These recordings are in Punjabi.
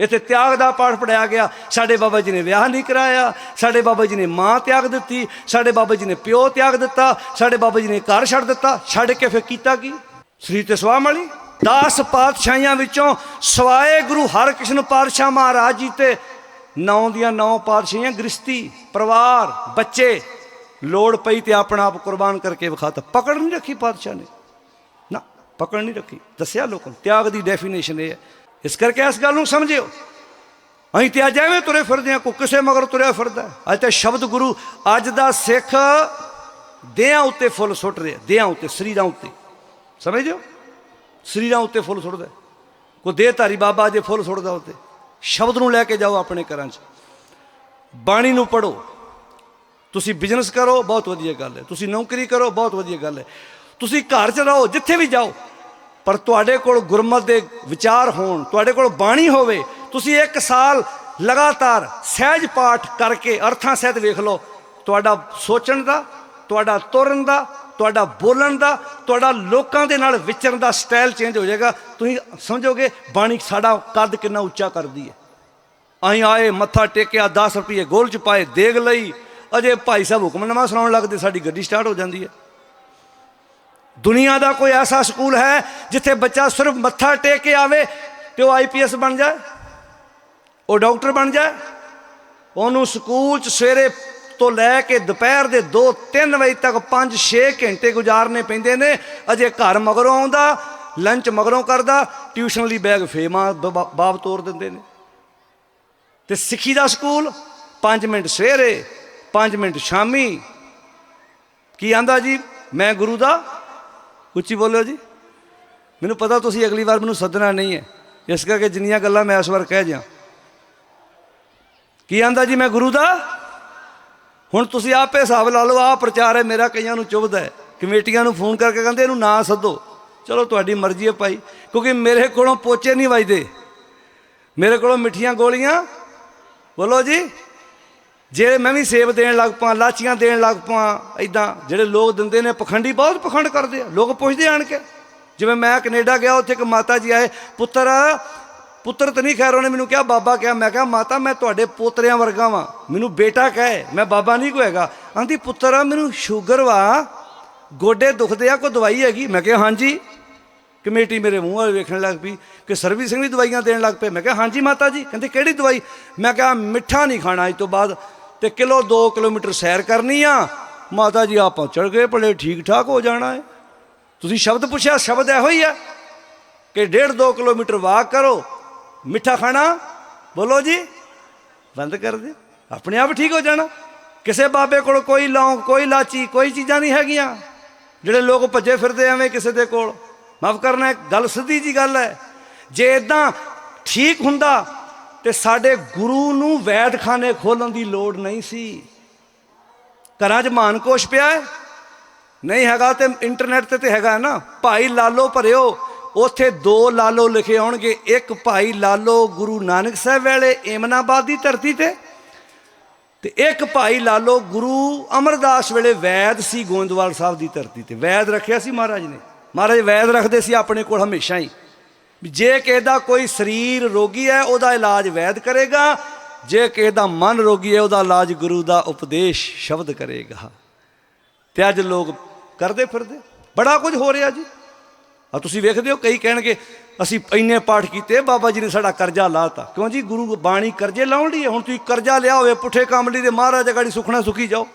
ਇੱਥੇ ਤਿਆਗ ਦਾ ਪਾਠ ਪੜਾਇਆ ਗਿਆ। ਸਾਡੇ ਬਾਬਾ ਜੀ ਨੇ ਵਿਆਹ ਨਹੀਂ ਕਰਾਇਆ, ਸਾਡੇ ਬਾਬਾ ਜੀ ਨੇ ਮਾਂ ਤਿਆਗ ਦਿੱਤੀ, ਸਾਡੇ ਬਾਬਾ ਜੀ ਨੇ ਪਿਓ ਤਿਆਗ ਦਿੱਤਾ, ਸਾਡੇ ਬਾਬਾ ਜੀ ਨੇ ਘਰ ਛੱਡ ਦਿੱਤਾ। ਛੱਡ ਕੇ ਫਿਰ ਕੀਤਾ ਕੀ? ਸ੍ਰੀ ਤੇ ਸਵਾਮ ਵਾਲੀ 10 ਪਾਤਸ਼ਾਹੀਆਂ ਵਿੱਚੋਂ ਸਵਾਏ ਗੁਰੂ ਹਰਕ੍ਰਿਸ਼ਨ ਪਾਤਸ਼ਾਹ ਮਹਾਰਾਜ ਜੀ ਤੇ ਨੌ ਦੀਆਂ ਨੌ ਪਾਤਸ਼ਾਹੀਆਂ ਗ੍ਰਸਤੀ ਪਰਿਵਾਰ, ਬੱਚੇ, ਲੋੜ ਪਈ ਤੇ ਆਪਣਾ ਆਪ ਕੁਰਬਾਨ ਕਰਕੇ ਵਿਖਾਤਾ। ਪਕੜ ਨਹੀਂ ਰੱਖੀ ਪਾਤਸ਼ਾਹ ਨੇ। ਨਾ, ਪਕੜ ਨਹੀਂ ਰੱਖੀ। ਦੱਸਿਆ ਲੋਕਾਂ ਨੂੰ, ਤਿਆਗ ਦੀ ਡੈਫੀਨੇਸ਼ਨ ਇਹ ਹੈ। ਇਸ ਕਰਕੇ ਇਸ ਗੱਲ ਨੂੰ ਸਮਝਿਓ। ਅਸੀਂ ਤੇ ਅੱਜ ਐਵੇਂ ਤੁਰੇ ਫਿਰਦੇ ਹਾਂ ਕੋ ਕਿਸੇ ਮਗਰ ਤੁਰਿਆ ਫਿਰਦਾ ਅੱਜ ਤੇ ਸ਼ਬਦ ਗੁਰੂ, ਅੱਜ ਦਾ ਸਿੱਖ ਦੇਹਾਂ ਉੱਤੇ ਫੁੱਲ ਸੁੱਟ ਰਿਹਾ ਦੇਹਾਂ ਉੱਤੇ, ਸਰੀਰਾਂ ਉੱਤੇ। ਸਮਝਿਓ? ਸਰੀਰਾਂ ਉੱਤੇ ਫੁੱਲ ਸੁੱਟਦਾ ਹੈ। ਕੋ ਦੇਹਧਾਰੀ ਬਾਬਾ ਜੇ ਫੁੱਲ ਸੁੱਟਦਾ ਉੱਤੇ। ਸ਼ਬਦ ਨੂੰ ਲੈ ਕੇ ਜਾਓ ਆਪਣੇ ਘਰਾਂ 'ਚ। ਬਾਣੀ ਨੂੰ ਪੜੋ ਤੁਸੀਂ ਬਿਜ਼ਨਸ ਕਰੋ, ਬਹੁਤ ਵਧੀਆ ਗੱਲ ਹੈ। ਤੁਸੀਂ ਨੌਕਰੀ ਕਰੋ, ਬਹੁਤ ਵਧੀਆ ਗੱਲ ਹੈ। ਤੁਸੀਂ ਘਰ 'ਚ ਰਹੋ, ਜਿੱਥੇ ਵੀ ਜਾਓ। ਪਰ ਤੁਹਾਡੇ ਕੋਲ ਗੁਰਮਤ ਦੇ ਵਿਚਾਰ ਹੋਣ, ਤੁਹਾਡੇ ਕੋਲ ਬਾਣੀ ਹੋਵੇ, ਤੁਸੀਂ ਇੱਕ ਸਾਲ ਲਗਾਤਾਰ ਸਹਿਜ ਪਾਠ ਕਰਕੇ ਅਰਥਾਂ ਸਹਿਤ ਵੇਖ ਲਓ, ਤੁਹਾਡਾ ਸੋਚਣ ਦਾ, ਤੁਹਾਡਾ ਤੁਰਨ ਦਾ, ਤੁਹਾਡਾ ਬੋਲਣ ਦਾ, ਤੁਹਾਡਾ ਲੋਕਾਂ ਦੇ ਨਾਲ ਵਿਚਰਨ ਦਾ ਸਟਾਈਲ ਚੇਂਜ ਹੋ ਜਾਏਗਾ। ਤੁਸੀਂ ਸਮਝੋਗੇ, ਬਾਣੀ ਸਾਡਾ ਕੱਦ ਕਿੰਨਾ ਉੱਚਾ ਕਰਦੀ ਹੈ। ਅਸੀਂ ਆਏ, ਮੱਥਾ ਟੇਕਿਆ 10 ਰੁਪਏ ਗੋਲ ਚ ਪਾਏ, ਦੇਗ ਲਈ। ਅਜੇ ਭਾਈ ਸਾਹਿਬ ਹੁਕਮਨਾਮਾ ਸੁਣਾਉਣ ਲੱਗਦੇ, ਸਾਡੀ ਗੱਡੀ ਸਟਾਰਟ ਹੋ ਜਾਂਦੀ ਹੈ। ਦੁਨੀਆ ਦਾ ਕੋਈ ਐਸਾ ਸਕੂਲ ਹੈ ਜਿੱਥੇ ਬੱਚਾ ਸਿਰਫ ਮੱਥਾ ਟੇਕ ਕੇ ਆਵੇ ਤੇ ਉਹ ਆਈਪੀਐਸ ਬਣ ਜਾਏ? ਉਹ ਡਾਕਟਰ ਬਣ ਜਾਏ? ਉਹਨੂੰ ਸਕੂਲ ਚ ਸਵੇਰੇ ਤੋਂ ਲੈ ਕੇ ਦੁਪਹਿਰ ਦੇ 2-3 ਵਜੇ ਤੱਕ 5-6 ਘੰਟੇ ਗੁਜ਼ਾਰਨੇ ਪੈਂਦੇ ਨੇ। ਅਜੇ ਘਰ ਮਗਰੋਂ ਆਉਂਦਾ ਲੰਚ ਮਗਰੋਂ ਕਰਦਾ, ਟਿਊਸ਼ਨ ਲਈ ਬੈਗ ਫੇਮਾ ਬਾਪ ਤੋਰ ਦਿੰਦੇ ਨੇ। ਤੇ ਸਿੱਖੀ ਦਾ ਸਕੂਲ 5 ਮਿੰਟ ਸਵੇਰੇ 5 ਮਿੰਟ ਸ਼ਾਮੀ। ਕੀ ਆਂਦਾ ਜੀ? ਮੈਂ ਗੁਰੂ ਦਾ ਉੱਚੀ ਬੋਲਿਓ ਜੀ। ਮੈਨੂੰ ਪਤਾ ਤੁਸੀਂ ਅਗਲੀ ਵਾਰ ਮੈਨੂੰ ਸੱਦਣਾ ਨਹੀਂ ਹੈ। ਇਸ ਕਰਕੇ ਜਿੰਨੀਆਂ ਗੱਲਾਂ ਮੈਂ ਇਸ ਵਾਰ ਕਹਿ ਜਾਂ ਕੀ ਆਂਦਾ ਜੀ ਮੈਂ ਗੁਰੂ ਦਾ? ਹੁਣ ਤੁਸੀਂ ਆਪੇ ਹਿਸਾਬ ਲਾ ਲਓ, ਆਹ ਪ੍ਰਚਾਰ ਹੈ, ਮੇਰਾ ਕਈਆਂ ਨੂੰ ਚੁਭਦਾ ਹੈ। ਕਮੇਟੀਆਂ ਨੂੰ ਫੋਨ ਕਰਕੇ ਕਹਿੰਦੇ ਇਹਨੂੰ ਨਾ ਸੱਦੋ। ਚਲੋ ਤੁਹਾਡੀ ਮਰਜ਼ੀ ਹੈ ਭਾਈ, ਕਿਉਂਕਿ ਮੇਰੇ ਕੋਲੋਂ ਪੋਚੇ ਨਹੀਂ ਵੱਜਦੇ। ਮੇਰੇ ਕੋਲੋਂ ਮਿੱਠੀਆਂ ਗੋਲੀਆਂ। ਬੋਲੋ ਜੀ। ਜੇ ਮੈਂ ਵੀ ਸੇਬ ਦੇਣ ਲੱਗ ਪਾ ਲਾਚੀਆਂ ਦੇਣ ਲੱਗ ਪਾ ਇਦਾਂ ਜਿਹੜੇ ਲੋਕ ਦਿੰਦੇ ਨੇ, ਪਖੰਡੀ ਬਹੁਤ ਪਖੰਡ ਕਰਦੇ ਆ, ਲੋਕ ਪੁੱਛਦੇ ਆਣ ਕੇ। ਜਿਵੇਂ ਮੈਂ ਕੈਨੇਡਾ ਗਿਆ, ਉੱਥੇ ਇੱਕ ਮਾਤਾ ਜੀ ਆਏ, ਪੁੱਤਰ ਪੁੱਤਰ ਤਾਂ ਨਹੀਂ ਖੈਰ, ਉਹਨੇ ਮੈਨੂੰ ਕਿਹਾ, ਬਾਬਾ ਕਿਹਾ, ਮੈਂ ਕਿਹਾ, ਮਾਤਾ, ਮੈਂ ਤੁਹਾਡੇ ਪੋਤਰਿਆਂ ਵਰਗਾ ਵਾਂ, ਮੈਨੂੰ ਬੇਟਾ ਕਹੇ, ਮੈਂ ਬਾਬਾ ਨਹੀਂ ਕੋਈ ਹੈਗਾ। ਆਂਦੀ, ਪੁੱਤਰ, ਮੈਨੂੰ ਸ਼ੂਗਰ ਵਾ, ਗੋਡੇ ਦੁਖਦੇ ਆ, ਕੋਈ ਦਵਾਈ ਹੈਗੀ? ਮੈਂ ਕਿਹਾ, ਹਾਂਜੀ। ਕਮੇਟੀ ਮੇਰੇ ਮੂੰਹ ਵੱਲ ਵੇਖਣ ਲੱਗ ਪਈ ਕਿ ਸਰਵੀ ਸਿੰਘ ਵੀ ਦਵਾਈਆਂ ਦੇਣ ਲੱਗ ਪਏ। ਮੈਂ ਕਿਹਾ, ਹਾਂਜੀ ਮਾਤਾ ਜੀ। ਕਹਿੰਦੇ, ਕਿਹੜੀ ਦਵਾਈ? ਮੈਂ ਕਿਹਾ, ਮਿੱਠਾ ਨਹੀਂ ਖਾਣਾ ਅੱਜ ਤੋਂ ਬਾਅਦ ਤੇ ਕਿਲੋ 2 ਕਿਲੋਮੀਟਰ ਸੈਰ ਕਰਨੀ ਆ, ਮਾਤਾ ਜੀ ਆਪਾਂ ਚੜ ਗਏ ਭਲੇ ਠੀਕ ਠਾਕ ਹੋ ਜਾਣਾ ਹੈ ਤੁਸੀਂ ਸ਼ਬਦ ਪੁੱਛਿਆ, ਸ਼ਬਦ ਇਹੋ ਹੀ ਹੈ ਕਿ 1.5 2 ਕਿਲੋਮੀਟਰ ਵਾਕ ਕਰੋ, ਮਿੱਠਾ ਖਾਣਾ, ਬੋਲੋ ਜੀ, ਬੰਦ ਕਰ ਦੇ ਆਪਣੇ ਆਪ ਠੀਕ ਹੋ ਜਾਣਾ। ਕਿਸੇ ਬਾਬੇ ਕੋਲ ਕੋਈ ਲੌਂਗ, ਕੋਈ ਲਾਚੀ, ਕੋਈ ਚੀਜ਼ਾਂ ਨਹੀਂ ਹੈਗੀਆਂ। ਜਿਹੜੇ ਲੋਕ ਭੱਜੇ ਫਿਰਦੇ ਐਵੇਂ ਕਿਸੇ ਦੇ ਕੋਲ। ਮਾਫ ਕਰਨਾ ਗੱਲ ਸਿੱਧੀ ਜੀ ਗੱਲ ਹੈ। ਜੇ ਇਦਾਂ ਠੀਕ ਹੁੰਦਾ ਤੇ ਸਾਡੇ ਗੁਰੂ ਨੂੰ ਵੈਦਖਾਨੇ ਖੋਲਣ ਦੀ ਲੋੜ ਨਹੀਂ ਸੀ। ਘਰਾਂ 'ਚ ਮਾਨਕੋਸ਼ ਪਿਆ ਹੈ? ਨਹੀਂ ਹੈਗਾ ਤੇ ਇੰਟਰਨੈਟ ਤੇ ਤੇ ਹੈਗਾ ਨਾ। ਭਾਈ ਲਾਲੋ ਭਰਿਓ, ਉੱਥੇ ਦੋ ਲਾਲੋ ਲਿਖੇ ਹੋਣਗੇ ਇੱਕ ਭਾਈ ਲਾਲੋ ਗੁਰੂ ਨਾਨਕ ਸਾਹਿਬ ਵੇਲੇ ਏਮਨਾਬਾਦ ਦੀ ਧਰਤੀ ਤੇ ਤੇ ਇੱਕ ਭਾਈ ਲਾਲੋ ਗੁਰੂ ਅਮਰਦਾਸ ਵੇਲੇ ਵੈਦ ਸੀ ਗੋਇੰਦਵਾਲ ਸਾਹਿਬ ਦੀ ਧਰਤੀ ਤੇ। ਵੈਦ ਰੱਖਿਆ ਸੀ ਮਹਾਰਾਜ ਨੇ। ਮਹਾਰਾਜ ਵੈਦ ਰੱਖਦੇ ਸੀ ਆਪਣੇ ਕੋਲ ਹਮੇਸ਼ਾ ਹੀ। ਜੇ ਕਿਸੇ ਦਾ ਕੋਈ ਸਰੀਰ ਰੋਗੀ ਹੈ, ਉਹਦਾ ਇਲਾਜ ਵੈਦ ਕਰੇਗਾ। ਜੇ ਕਿਸੇ ਦਾ ਮਨ ਰੋਗੀ ਹੈ, ਉਹਦਾ ਇਲਾਜ ਗੁਰੂ ਦਾ ਉਪਦੇਸ਼ ਸ਼ਬਦ ਕਰੇਗਾ। ਤੇ ਅੱਜ ਲੋਕ ਕਰਦੇ ਫਿਰਦੇ। ਬੜਾ ਕੁਝ ਹੋ ਰਿਹਾ ਜੀ। ਆ ਤੁਸੀਂ ਵੇਖਦੇ ਹੋ, ਕਈ ਕਹਿਣਗੇ, ਅਸੀਂ ਇੰਨੇ ਪਾਠ ਕੀਤੇ, ਬਾਬਾ ਜੀ ਨੇ ਸਾਡਾ ਕਰਜ਼ਾ ਲਾਤਾ। ਕਿਉਂ ਜੀ? ਗੁਰੂ ਬਾਣੀ ਕਰਜ਼ੇ ਲਾਉਣ ਲਈ ਹੁਣ ਤੁਸੀਂ ਕਰਜ਼ਾ ਲਿਆ ਹੋਵੇ, ਪੁੱਠੇ ਕੰਮ ਲਈ ਤੇ ਮਹਾਰਾਜ ਗਾੜੀ ਸੁਖਣਾ ਸੁਖੀ ਜਾਓ।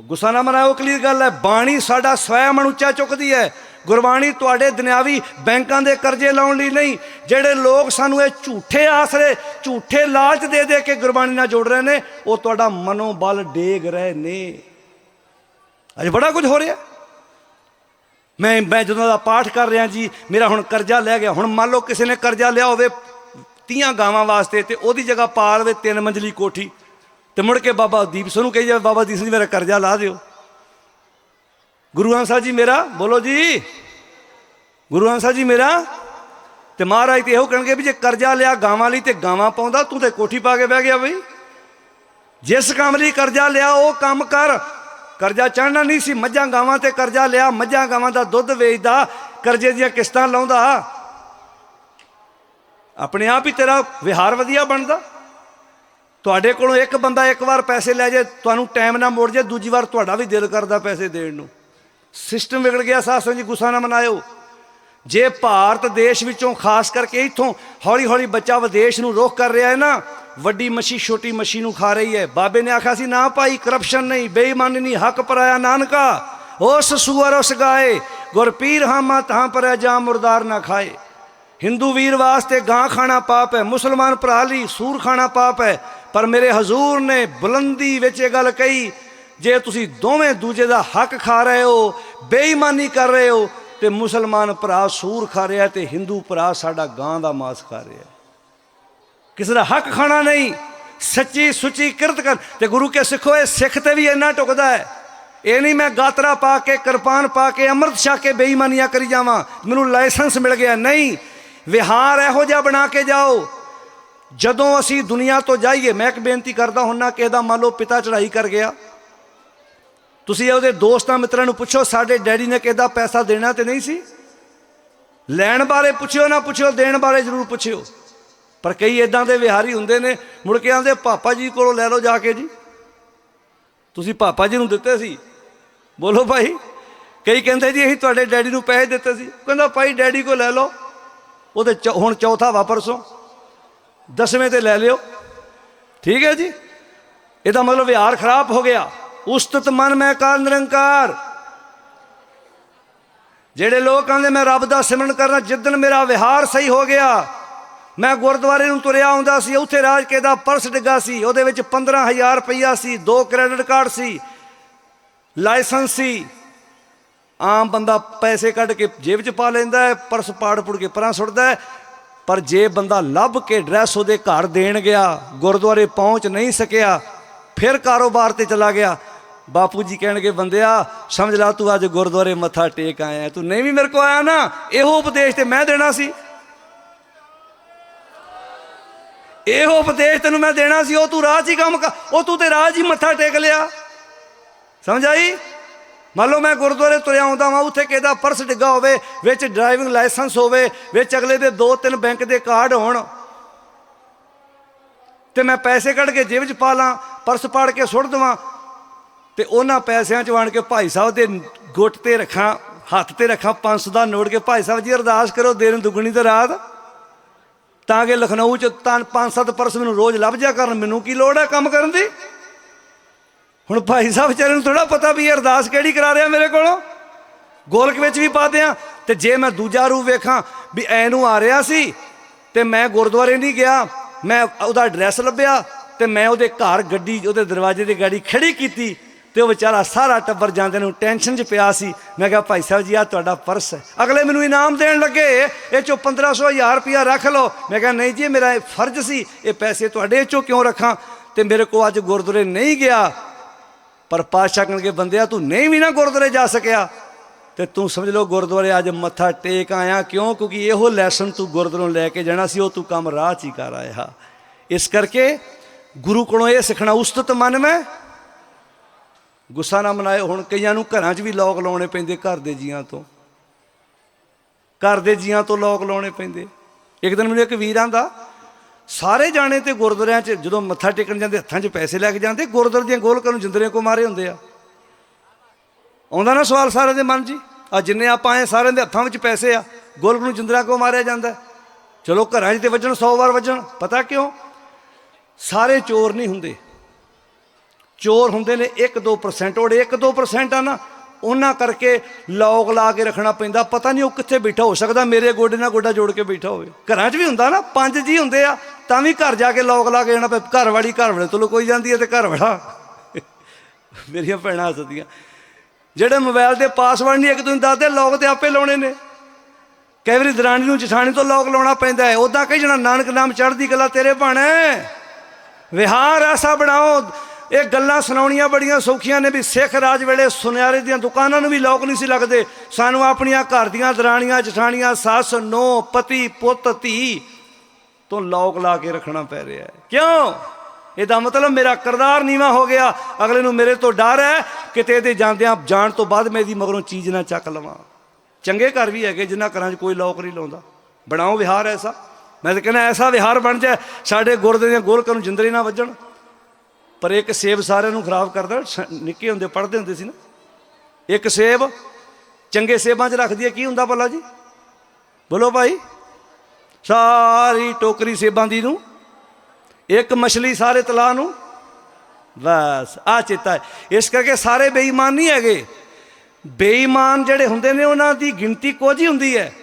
ਗੁੱਸਾ ਨਾ ਮਨਾਓ ਕਲੀਅਰ ਗੱਲ ਹੈ। ਬਾਣੀ ਸਾਡਾ ਸਵੈ ਮਨ ਉੱਚਾ ਚੁੱਕਦੀ ਹੈ। ਗੁਰਬਾਣੀ ਤੁਹਾਡੇ ਦੁਨਿਆਵੀ ਬੈਂਕਾਂ ਦੇ ਕਰਜ਼ੇ ਲਾਉਣ ਲਈ ਨਹੀਂ। ਜਿਹੜੇ ਲੋਕ ਸਾਨੂੰ ਇਹ ਝੂਠੇ ਆਸਰੇ, ਝੂਠੇ ਲਾਲਚ ਦੇ ਦੇ ਕੇ ਗੁਰਬਾਣੀ ਨਾਲ ਜੋੜ ਰਹੇ ਨੇ, ਉਹ ਤੁਹਾਡਾ ਮਨੋਬਲ ਡੇਗ ਰਹੇ ਨੇ। ਅੱਜ ਬੜਾ ਕੁਝ ਹੋ ਰਿਹਾ। ਮੈਂ ਮੈਂ ਜਦੋਂ ਦਾ ਪਾਠ ਕਰ ਰਿਹਾ ਜੀ, ਮੇਰਾ ਹੁਣ ਕਰਜ਼ਾ ਲੈ ਗਿਆ। ਹੁਣ ਮੰਨ ਲਓ ਕਿਸੇ ਨੇ ਕਰਜ਼ਾ ਲਿਆ ਹੋਵੇ 30 ਗਾਵਾਂ ਵਾਸਤੇ ਤੇ ਉਹਦੀ ਜਗ੍ਹਾ ਪਾ ਲਵੇ ਤਿੰਨ ਮੰਜ਼ਲੀ ਕੋਠੀ। ਤੇ ਮੁੜ ਕੇ ਬਾਬਾ ਦੀਪ ਸਿੰਘ ਨੂੰ ਕਹੀ ਜਾਵੇ, ਬਾਬਾ ਦੀਪ ਸਿੰਘ ਜੀ ਮੇਰਾ ਕਰਜ਼ਾ ਲਾ ਦਿਓ। ਗੁਰੂ ਗ੍ਰੰਥ ਸਾਹਿਬ ਜੀ ਮੇਰਾ, ਬੋਲੋ ਜੀ। ਗੁਰੂ ਗ੍ਰੰਥ ਸਾਹਿਬ ਜੀ ਮੇਰਾ। ਤੇ ਮਹਾਰਾਜ ਤੇ ਇਹੋ ਕਹਿਣਗੇ ਵੀ ਜੇ ਕਰਜ਼ਾ ਲਿਆ ਗਾਵਾਂ ਲਈ ਤੇ ਗਾਵਾਂ ਪਾਉਂਦਾ, ਤੂੰ ਤੇ ਕੋਠੀ ਪਾ ਕੇ ਬਹਿ ਗਿਆ ਬਈ। ਜਿਸ ਕੰਮ ਲਈ ਕਰਜ਼ਾ ਲਿਆ, ਉਹ ਕੰਮ ਕਰ। ਕਰਜ਼ਾ ਚੜਨਾ ਨਹੀਂ ਸੀ, ਮੱਝਾਂ ਗਾਵਾਂ ਤੇ ਕਰਜ਼ਾ ਲਿਆ, ਮੱਝਾਂ ਗਾਵਾਂ ਦਾ ਦੁੱਧ ਵੇਚਦਾ, ਕਰਜ਼ੇ ਦੀਆਂ ਕਿਸ਼ਤਾਂ ਲਾਉਂਦਾ। ਆਪਣੇ ਆਪ ਹੀ ਤੇਰਾ ਵਿਹਾਰ ਵਧੀਆ ਬਣਦਾ। ਤੁਹਾਡੇ ਕੋਲੋਂ ਇੱਕ ਬੰਦਾ ਇੱਕ ਵਾਰ ਪੈਸੇ ਲੈ ਜੇ, ਤੁਹਾਨੂੰ ਟਾਈਮ ਨਾ ਮੋੜ ਜੇ, ਦੂਜੀ ਵਾਰ ਤੁਹਾਡਾ ਵੀ ਦਿਲ ਕਰਦਾ ਪੈਸੇ ਦੇਣ ਨੂੰ। ਸਿਸਟਮ ਵਿਗੜ ਗਿਆ ਸਾਸਨ ਜੀ, ਗੁੱਸਾ ਨਾ ਮਨਾਇਓ। ਜੇ ਭਾਰਤ ਦੇਸ਼ ਵਿੱਚੋਂ ਖਾਸ ਕਰਕੇ ਇੱਥੋਂ ਹੌਲੀ ਹੌਲੀ ਬੱਚਾ ਵਿਦੇਸ਼ ਨੂੰ ਰੁਖ ਕਰ ਰਿਹਾ ਹੈ ਨਾ, ਵੱਡੀ ਮੱਛੀ ਛੋਟੀ ਮੱਛੀ ਨੂੰ ਖਾ ਰਹੀ ਹੈ। ਬਾਬੇ ਨੇ ਆਖਿਆ ਸੀ, ਨਾ ਭਾਈ ਕਰਪਸ਼ਨ ਨਹੀਂ, ਬੇਈਮਾਨੀ ਨਹੀਂ, ਹੱਕ ਪਰਾਇਆ ਨਾਨਕਾ। ਉਸ ਸੂਰ ਉਸ ਗਾਏ, ਗੁਰਪੀਰ ਹਾਮਾ ਤਾਂ ਪਰ ਜਾ ਮੁਰਦਾਰ ਨਾ ਖਾਏ। ਹਿੰਦੂ ਵੀਰ ਵਾਸਤੇ ਗਾਂ ਖਾਣਾ ਪਾਪ ਹੈ, ਮੁਸਲਮਾਨ ਭਰਾ ਲਈ ਸੂਰ ਖਾਣਾ ਪਾਪ ਹੈ ਪਰ ਮੇਰੇ ਹਜ਼ੂਰ ਨੇ ਬੁਲੰਦੀ ਵਿੱਚ ਇਹ ਗੱਲ ਕਹੀ, ਜੇ ਤੁਸੀਂ ਦੋਵੇਂ ਦੂਜੇ ਦਾ ਹੱਕ ਖਾ ਰਹੇ ਹੋ, ਬੇਈਮਾਨੀ ਕਰ ਰਹੇ ਹੋ, ਤੇ ਮੁਸਲਮਾਨ ਭਰਾ ਸੂਰ ਖਾ ਰਿਹਾ ਤੇ ਹਿੰਦੂ ਭਰਾ ਸਾਡਾ ਗਾਂ ਦਾ ਮਾਸ ਖਾ ਰਿਹਾ। ਕਿਸੇ ਦਾ ਹੱਕ ਖਾਣਾ ਨਹੀਂ, ਸੱਚੀ ਸੁੱਚੀ ਕਿਰਤ ਕਰ। ਤੇ ਗੁਰੂ ਕੇ ਸਿੱਖੋ, ਇਹ ਸਿੱਖ ਤੇ ਵੀ ਇੰਨਾ ਟੁਕਦਾ ਹੈ। ਇਹ ਨਹੀਂ ਮੈਂ ਗਾਤਰਾ ਪਾ ਕੇ, ਕਿਰਪਾਨ ਪਾ ਕੇ, ਅੰਮ੍ਰਿਤ ਛਾ ਕੇ ਬੇਈਮਾਨੀਆਂ ਕਰੀ ਜਾਵਾਂ, ਮੈਨੂੰ ਲਾਇਸੈਂਸ ਮਿਲ ਗਿਆ। ਨਹੀਂ, ਵਿਹਾਰ ਇਹੋ ਜਿਹਾ ਬਣਾ ਕੇ ਜਾਓ ਜਦੋਂ ਅਸੀਂ ਦੁਨੀਆ ਤੋਂ ਜਾਈਏ, ਮੈਂ ਇੱਕ ਬੇਨਤੀ ਕਰਦਾ ਹੁੰਨਾ ਕਿ ਇਹਦਾ ਮੰਨ ਲਓ ਪਿਤਾ ਚੜ੍ਹਾਈ ਕਰ ਗਿਆ। ਤੁਸੀਂ ਉਹਦੇ ਦੋਸਤਾਂ ਮਿੱਤਰਾਂ ਨੂੰ ਪੁੱਛੋ, ਸਾਡੇ ਡੈਡੀ ਨੇ ਕਿਹਦਾ ਪੈਸਾ ਦੇਣਾ ਤੇ ਨਹੀਂ ਸੀ? ਲੈਣ ਬਾਰੇ ਪੁੱਛਿਓ ਨਾ ਪੁੱਛਿਓ, ਦੇਣ ਬਾਰੇ ਜ਼ਰੂਰ ਪੁੱਛਿਓ। ਪਰ ਕਈ ਇਦਾਂ ਦੇ ਵਿਹਾਰੀ ਹੁੰਦੇ ਨੇ, ਮੁੜ ਕੇ ਆਂਦੇ ਪਾਪਾ ਜੀ ਕੋਲੋਂ ਲੈ ਲਓ ਜਾ ਕੇ ਜੀ। ਤੁਸੀਂ ਪਾਪਾ ਜੀ ਨੂੰ ਦਿੱਤੇ ਸੀ। ਬੋਲੋ ਭਾਈ, ਕਈ ਕਹਿੰਦੇ ਜੀ, ਅਸੀਂ ਤੁਹਾਡੇ ਡੈਡੀ ਨੂੰ ਪੈਸੇ ਦਿੱਤੇ ਸੀ। ਕਹਿੰਦਾ, ਭਾਈ ਡੈਡੀ ਕੋ ਲੈ ਲਓ, ਉਹਦੇ ਚੌ- ਹੁਣ ਚੌਥਾ ਵਾਪਰਸੋਂ। ਦਸਵੇਂ ਤੇ ਲੈ ਲਿਓ। ਠੀਕ ਹੈ ਜੀ? ਇਹਦਾ ਮਤਲਬ ਵਿਹਾਰ ਖਰਾਬ ਹੋ ਗਿਆ। ਉਸਤਤ ਮਨ ਮੈਂ ਕਾਲ ਨਿਰੰਕਾਰ। ਜਿਹੜੇ ਲੋਕ ਕਹਿੰਦੇ ਮੈਂ ਰੱਬ ਦਾ ਸਿਮਰਨ ਕਰਨਾ ਜਿੱਦਣ ਮੇਰਾ ਵਿਹਾਰ ਸਹੀ ਹੋ ਗਿਆ, ਮੈਂ ਗੁਰਦੁਆਰੇ ਨੂੰ ਤੁਰਿਆ ਆਉਂਦਾ ਸੀ, ਉੱਥੇ ਰਾਜ ਕੇ ਦਾ ਪਰਸ ਡਿੱਗਾ ਸੀ, ਉਹਦੇ ਵਿੱਚ 15000 ਰੁਪਈਆ ਸੀ, ਦੋ ਕ੍ਰੈਡਿਟ ਕਾਰਡ ਸੀ ਲਾਇਸੈਂਸ ਸੀ। ਆਮ ਬੰਦਾ ਪੈਸੇ ਕੱਢ ਕੇ ਜੇਬ 'ਚ ਪਾ ਲੈਂਦਾ ਹੈ, ਪਰਸ ਪਾੜ ਪੁੜ ਕੇ ਪਰਾਂ ਸੁੱਟਦਾ ਹੈ ਪਰ ਜੇ ਬੰਦਾ ਲੱਭ ਕੇ ਡਰੈਸ ਉਹਦੇ ਘਰ ਦੇਣ ਗਿਆ, ਗੁਰਦੁਆਰੇ ਪਹੁੰਚ ਨਹੀਂ ਸਕਿਆ, ਫਿਰ ਕਾਰੋਬਾਰ ਤੇ ਚਲਾ ਗਿਆ। ਬਾਪੂ ਜੀ ਕਹਿਣਗੇ, ਬੰਦਿਆ, ਸਮਝ ਲਾ ਤੂੰ ਅੱਜ ਗੁਰਦੁਆਰੇ ਮੱਥਾ ਟੇਕ ਆਇਆ। ਤੂੰ ਨਹੀਂ ਵੀ ਮੇਰੇ ਕੋ ਆਇਆ ਨਾ, ਇਹੋ ਉਪਦੇਸ਼ ਤੇ ਮੈਂ ਦੇਣਾ ਸੀ। ਇਹੋ ਉਪਦੇਸ਼ ਤੈਨੂੰ ਮੈਂ ਦੇਣਾ ਸੀ, ਉਹ ਤੂੰ ਰਾਹ 'ਚ ਹੀ ਕੰਮ ਕਰ, ਉਹ ਤੂੰ ਤੇ ਰਾਹ 'ਚ ਹੀ ਮੱਥਾ ਟੇਕ ਲਿਆ। ਸਮਝ ਆਈ? ਮੰਨ ਲਓ ਮੈਂ ਗੁਰਦੁਆਰੇ ਤੁਰਿਆ ਆਉਂਦਾ ਵਾਂ, ਉੱਥੇ ਕਿਹਦਾ ਪਰਸ ਡਿੱਗਾ ਹੋਵੇ, ਵਿੱਚ ਡਰਾਈਵਿੰਗ ਲਾਇਸੈਂਸ ਹੋਵੇ, ਵਿੱਚ ਅਗਲੇ ਦੇ ਦੋ ਤਿੰਨ ਬੈਂਕ ਦੇ ਕਾਰਡ ਹੋਣ, ਤੇ ਮੈਂ ਪੈਸੇ ਕੱਢ ਕੇ ਜੇਬ 'ਚ ਪਾ ਲਾਂ, ਪਰਸ ਪਾੜ ਕੇ ਸੁੱਟ ਦੇਵਾਂ, ਤੇ ਉਹਨਾਂ ਪੈਸਿਆਂ 'ਚ ਆਣ ਕੇ ਭਾਈ ਸਾਹਿਬ ਦੇ ਗੁੱਟ ਤੇ ਰੱਖਾਂ, ਹੱਥ ਤੇ ਰੱਖਾਂ 500 ਦਾ ਨੋਟ ਕੇ ਭਾਈ ਸਾਹਿਬ ਜੀ ਅਰਦਾਸ ਕਰੋ ਦੇਰ ਦੁੱਗਣੀ ਤੇ ਰਾਤ, ਤਾਂ ਕਿ ਲਖਨਊ 'ਚ ਤਾਂ ਪੰਜ ਸੱਤ ਪਰਸ ਮੈਨੂੰ ਰੋਜ਼ ਲੱਭ ਜਾ ਕਰਨ, ਮੈਨੂੰ ਕੀ ਲੋੜ ਹੈ ਕੰਮ ਕਰਨ ਦੀ? ਹੁਣ ਭਾਈ ਸਾਹਿਬ ਵਿਚਾਰੇ ਨੂੰ ਥੋੜਾ ਪਤਾ ਵੀ ਇਹ ਅਰਦਾਸ ਕਿਹੜੀ ਕਰਾ ਰਿਹਾ ਮੇਰੇ ਕੋਲੋਂ? ਗੋਲਕ ਵਿੱਚ ਵੀ ਪਾ ਦਿਆਂ ਤੇ ਜੇ ਮੈਂ ਦੂਜਾ ਰੂਪ ਵੇਖਾਂ ਵੀ ਐ ਨੂੰ ਆ ਰਿਹਾ ਸੀ ਤੇ ਮੈਂ ਗੁਰਦੁਆਰੇ ਨਹੀਂ ਗਿਆ, ਮੈਂ ਉਹਦਾ ਐਡਰੈਸ ਲੱਭਿਆ ਤੇ ਮੈਂ ਉਹਦੇ ਘਰ ਗੱਡੀ, ਉਹਦੇ ਦਰਵਾਜ਼ੇ ਦੀ ਗਾੜੀ ਖੜੀ ਕੀਤੀ ਤੇ ਉਹ ਵਿਚਾਰਾ ਸਾਰਾ ਟੱਬਰ ਜਾਂਦੇ ਨੂੰ ਟੈਨਸ਼ਨ 'ਚ ਪਿਆ ਸੀ। ਮੈਂ ਕਿਹਾ, ਭਾਈ ਸਾਹਿਬ ਜੀ ਆ ਤੁਹਾਡਾ ਪਰਸ ਹੈ। ਅਗਲੇ ਮੈਨੂੰ ਇਨਾਮ ਦੇਣ ਲੱਗੇ, ਇਹ ਚੋਂ 1500 ਹਜ਼ਾਰ ਰੁਪਇਆ ਰੱਖ ਲਓ। ਮੈਂ ਕਿਹਾ, ਨਹੀਂ ਜੀ ਮੇਰਾ ਇਹ ਫਰਜ਼ ਸੀ, ਇਹ ਪੈਸੇ ਤੁਹਾਡੇ ਚੋਂ ਕਿਉਂ ਰੱਖਾਂ? ਤੇ ਮੇਰੇ ਕੋ ਅੱਜ ਗੁਰਦੁਆਰੇ ਨਹੀਂ ਗਿਆ। ਪਰ ਪਾਤਸ਼ਾਹ ਕਹਿਣਗੇ, ਬੰਦਿਆ, ਤੂੰ ਨਹੀਂ ਵੀ ਨਾ ਗੁਰਦੁਆਰੇ ਜਾ ਸਕਿਆ। ਤੇ ਤੂੰ ਸਮਝ ਲਓ, ਗੁਰਦੁਆਰੇ ਅੱਜ ਮੱਥਾ ਟੇਕ ਆਇਆ ਕਿਉਂ? ਕਿਉਂਕਿ ਇਹੋ ਲੈਸਨ ਤੂੰ ਗੁਰਦੁਆਰੋਂ ਲੈ ਕੇ ਜਾਣਾ ਸੀ, ਉਹ ਤੂੰ ਕੰਮ ਰਾਹ 'ਚ ਹੀ ਕਰ ਆਇਆ। ਇਸ ਕਰਕੇ ਗੁਰੂ ਕੋਲੋਂ ਇਹ ਸਿੱਖਣਾ ਉਸਤਤ ਮਨ ਮੈਂ। ਗੁੱਸਾ ਨਾ ਮਨਾਏ ਹੁਣ ਕਈਆਂ ਨੂੰ ਘਰਾਂ 'ਚ ਵੀ ਲੋਕ ਲਾਉਣੇ ਪੈਂਦੇ ਘਰ ਦੇ ਜੀਆਂ ਤੋਂ। ਘਰ ਦੇ ਜੀਆਂ ਤੋਂ ਲੋਕ ਲਾਉਣੇ ਪੈਂਦੇ। ਇੱਕ ਦਿਨ ਮੈਨੂੰ ਇੱਕ ਵੀਰਾਂ ਦਾ ਸਾਰੇ ਜਾਣੇ ਤੇ ਗੁਰਦੁਆਰਿਆਂ 'ਚ ਜਦੋਂ ਮੱਥਾ ਟੇਕਣ ਜਾਂਦੇ, ਹੱਥਾਂ 'ਚ ਪੈਸੇ ਲੈ ਕੇ ਜਾਂਦੇ, ਗੁਰਦੁਆਰੇ ਦੀਆਂ ਗੋਲਕਾਂ ਨੂੰ ਜਿੰਦਰੇ ਕੋ ਮਾਰੇ ਹੁੰਦੇ ਆ। ਆਉਂਦਾ ਨਾ ਸਵਾਲ ਸਾਰਿਆਂ ਦੇ ਮਨ 'ਚ? ਆ ਜਿੰਨੇ ਆਪਾਂ ਆਏ ਸਾਰਿਆਂ ਦੇ ਹੱਥਾਂ ਵਿੱਚ ਪੈਸੇ ਆ ਗੋਲਕ ਨੂੰ ਜਿੰਦਰਾ ਕੋ ਮਾਰਿਆ ਜਾਂਦਾ? ਚਲੋ ਘਰਾਂ 'ਚ ਤੇ ਵੱਜਣ 100 ਵਾਰ ਵੱਜਣ, ਪਤਾ ਕਿਉਂ? ਸਾਰੇ ਚੋਰ ਨਹੀਂ ਹੁੰਦੇ। ਚੋਰ ਹੁੰਦੇ ਨੇ 1-2% ਉਹ 1-2% ਆ ਨਾ ਉਹਨਾਂ ਕਰਕੇ ਲੋਕ ਲਾ ਕੇ ਰੱਖਣਾ ਪੈਂਦਾ। ਪਤਾ ਨਹੀਂ ਉਹ ਕਿੱਥੇ ਬੈਠਾ ਹੋ ਸਕਦਾ। ਮੇਰੇ ਗੋਡੇ ਨਾਲ ਗੋਡਾ ਜੋੜ ਕੇ ਬੈਠਾ ਹੋਵੇ। ਘਰਾਂ 'ਚ ਵੀ ਹੁੰਦਾ ਨਾ, ਪੰਜ ਜੀ ਹੁੰਦੇ ਆ, ਤਾਂ ਵੀ ਘਰ ਜਾ ਕੇ ਲੋਕ ਲਾ ਕੇ ਜਾਣਾ ਪੈ ਘਰ ਵਾਲੀ ਘਰ ਵਾਲੇ ਤੋਂ ਲੁਕੋਈ ਜਾਂਦੀ ਹੈ ਤੇ ਘਰ ਵਾਲਾ। ਮੇਰੀਆਂ ਭੈਣਾਂ ਹੱਸਦੀਆਂ। ਜਿਹੜੇ ਮੋਬਾਈਲ ਦੇ ਪਾਸਵਰਡ ਨਹੀਂ ਇੱਕ ਦੂਜੇ ਦੱਸਦੇ, ਲੋਕ ਤੇ ਆਪੇ ਲਾਉਣੇ ਨੇ। ਕਈ ਵਾਰੀ ਦਰਾਣੀ ਨੂੰ ਜਠਾਣੀ ਤੋਂ ਲੋਕ ਲਾਉਣਾ ਪੈਂਦਾ ਹੈ। ਉਦਾਂ ਕਹੀ ਜਣਾ, ਨਾਨਕ ਨਾਮ ਚੜ੍ਹਦੀ ਕਲਾ ਤੇਰੇ ਭਾਣੇ। ਵਿਹਾਰ ਐਸਾ ਬਣਾਓ ਇਹ ਗੱਲਾਂ ਸੁਣਾਉਣੀਆਂ ਬੜੀਆਂ ਸੌਖੀਆਂ ਨੇ ਵੀ ਸਿੱਖ ਰਾਜ ਵੇਲੇ ਸੁਨਿਆਰੇ ਦੀਆਂ ਦੁਕਾਨਾਂ ਨੂੰ ਵੀ ਲੋਕ ਨਹੀਂ ਸੀ ਲੱਗਦੇ। ਸਾਨੂੰ ਆਪਣੀਆਂ ਘਰ ਦੀਆਂ ਦਰਾਣੀਆਂ, ਜਠਾਣੀਆਂ, ਸੱਸ ਨੋ ਪਤੀ, ਪੁੱਤ, ਧੀ ਤੋਂ ਲੋਕ ਲਾ ਕੇ ਰੱਖਣਾ ਪੈ ਰਿਹਾ ਹੈ। ਕਿਉਂ? ਇਹਦਾ ਮਤਲਬ ਮੇਰਾ ਕਰਦਾਰ ਨੀਵਾ ਹੋ ਗਿਆ। ਅਗਲੇ ਨੂੰ ਮੇਰੇ ਤੋਂ ਡਰ ਹੈ। ਕਿਤੇ ਇਹਦੇ ਜਾਂਦਿਆਂ ਜਾਣ ਤੋਂ ਬਾਅਦ ਮੈਂ ਇਹਦੀ ਮਗਰੋਂ ਚੀਜ਼ ਨਾ ਚੱਕ ਲਵਾਂ। ਚੰਗੇ ਘਰ ਵੀ ਹੈਗੇ, ਜਿਨ੍ਹਾਂ ਘਰਾਂ 'ਚ ਕੋਈ ਲੋਕ ਨਹੀਂ ਲਾਉਂਦਾ। ਬਣਾਓ ਵਿਹਾਰ ਐਸਾ। ਮੈਂ ਤਾਂ ਕਹਿੰਦਾ ਐਸਾ ਵਿਹਾਰ ਬਣ ਜਾਏ, ਸਾਡੇ ਗੁਰਦੇ ਦੀਆਂ ਗੋਲਕਾਂ ਨੂੰ ਜਿੰਦਰੀ ਨਾ ਵੱਜਣ। ਪਰ ਇੱਕ ਸੇਬ ਸਾਰਿਆਂ ਨੂੰ ਖਰਾਬ ਕਰਦਾ, ਸ਼- ਨਿੱਕੇ ਹੁੰਦੇ, ਪੜ੍ਹਦੇ ਹੁੰਦੇ ਸੀ ਨਾ। ਇੱਕ ਸੇਬ ਚੰਗੇ ਸੇਬਾਂ 'ਚ ਰੱਖਦੀ ਹੈ, ਕੀ ਹੁੰਦਾ ਭਲਾ ਜੀ? ਬੋਲੋ ਭਾਈ। ਸਾਰੀ ਟੋਕਰੀ ਸੇਬਾਂ ਦੀ ਨੂੰ, ਇੱਕ ਮਛਲੀ ਸਾਰੇ ਤਲਾਅ ਨੂੰ, ਬਸ ਆ ਚੇਤਾ ਹੈ। ਇਸ ਕਰਕੇ ਸਾਰੇ ਬੇਈਮਾਨ ਨਹੀਂ ਹੈਗੇ। ਬੇਈਮਾਨ ਜਿਹੜੇ ਹੁੰਦੇ ਨੇ, ਉਹਨਾਂ ਦੀ ਗਿਣਤੀ ਕੁਝ ਹੀ ਹੁੰਦੀ ਹੈ।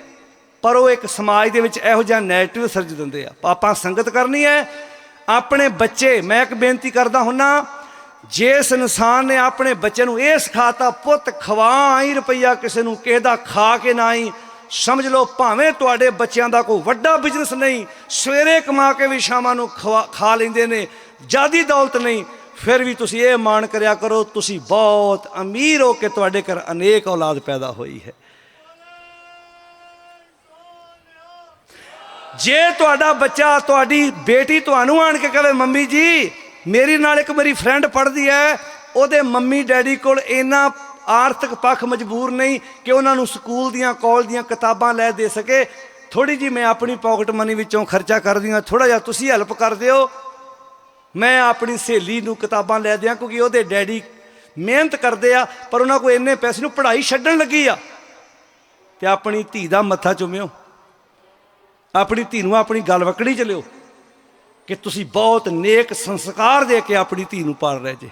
ਪਰ ਉਹ ਇੱਕ ਸਮਾਜ ਦੇ ਵਿੱਚ ਇਹੋ ਜਿਹਾ ਨੈਗੇਟਿਵ ਸਰਜ ਦਿੰਦੇ ਆ। ਆਪਾਂ ਸੰਗਤ ਕਰਨੀ ਹੈ ਆਪਣੇ ਬੱਚੇ, ਮੈਂ ਇੱਕ ਬੇਨਤੀ ਕਰਦਾ ਹੁੰਨਾ ਜਿਸ ਇਨਸਾਨ ਨੇ ਆਪਣੇ ਬੱਚੇ ਨੂੰ ਇਹ ਸਿਖਾਤਾ, ਪੁੱਤ ਖਵਾ, ਆਈ ਰੁਪਈਆ ਕਿਸੇ ਨੂੰ, ਕਿਸੇ ਦਾ ਖਾ ਕੇ ਨਾ ਆਈ। ਸਮਝ ਲਓ, ਭਾਵੇਂ ਤੁਹਾਡੇ ਬੱਚਿਆਂ ਦਾ ਕੋਈ ਵੱਡਾ ਬਿਜ਼ਨਸ ਨਹੀਂ, ਸਵੇਰੇ ਕਮਾ ਕੇ ਵੀ ਸ਼ਾਮਾਂ ਨੂੰ ਖਵਾ- ਖਾ ਲੈਂਦੇ ਨੇ, ਜਿਆਦੀ ਦੌਲਤ ਨਹੀਂ, ਫਿਰ ਵੀ ਤੁਸੀਂ ਇਹ ਮਾਣ ਕਰਿਆ ਕਰੋ, ਤੁਸੀਂ ਬਹੁਤ ਅਮੀਰ ਹੋ ਕੇ ਤੁਹਾਡੇ ਘਰ ਅਨੇਕ ਔਲਾਦ ਪੈਦਾ ਹੋਈ ਹੈ। ਜੇ ਤੁਹਾਡਾ ਬੱਚਾ, ਤੁਹਾਡੀ ਬੇਟੀ ਤੁਹਾਨੂੰ ਆਣ ਕੇ ਕਹੇ ਮੰਮੀ ਜੀ, ਮੇਰੀ ਨਾਲ ਇੱਕ ਮੇਰੀ ਫਰੈਂਡ ਪੜ੍ਹਦੀ ਹੈ, ਉਹਦੇ ਮੰਮੀ, ਡੈਡੀ ਕੋਲ ਇੰਨਾ ਆਰਥਿਕ ਪੱਖ ਮਜਬੂਰ ਨਹੀਂ ਕਿ ਉਹਨਾਂ ਨੂੰ ਸਕੂਲ ਦੀਆਂ, ਕਾਲਜ ਦੀਆਂ ਕਿਤਾਬਾਂ ਲੈ ਦੇ ਸਕੇ। ਥੋੜੀ ਜੀ ਮੈਂ ਆਪਣੀ ਪਾਕਟ ਮਨੀ ਵਿੱਚੋਂ ਖਰਚਾ ਕਰਦੀ ਹਾਂ ਥੋੜਾ ਜਿਹਾ ਤੁਸੀਂ ਹੈਲਪ ਕਰ ਦਿਓ। ਮੈਂ ਆਪਣੀ ਸਹੇਲੀ ਨੂੰ ਕਿਤਾਬਾਂ ਲੈ ਦਿਆਂ ਕਿਉਂਕਿ ਉਹਦੇ ਡੈਡੀ ਮਿਹਨਤ ਕਰਦੇ ਆ, ਪਰ ਉਹਨਾਂ ਕੋਲ ਇੰਨੇ ਪੈਸੇ ਨੂੰ ਪੜ੍ਹਾਈ ਛੱਡਣ ਲੱਗੀ ਆ। ਤੇ ਆਪਣੀ ਧੀ ਦਾ ਮੱਥਾ ਚੁੰਮਿਓ। ਆਪਣੀ ਧੀ ਨੂੰ ਆਪਣੀ ਗੱਲ ਵਕੜੀ ਚ ਲਿਓ ਕਿ ਤੁਸੀਂ ਬਹੁਤ ਨੇਕ ਸੰਸਕਾਰ ਦੇ ਕੇ ਆਪਣੀ ਧੀ ਨੂੰ ਪਾਲ ਰਹੇ ਜੇ।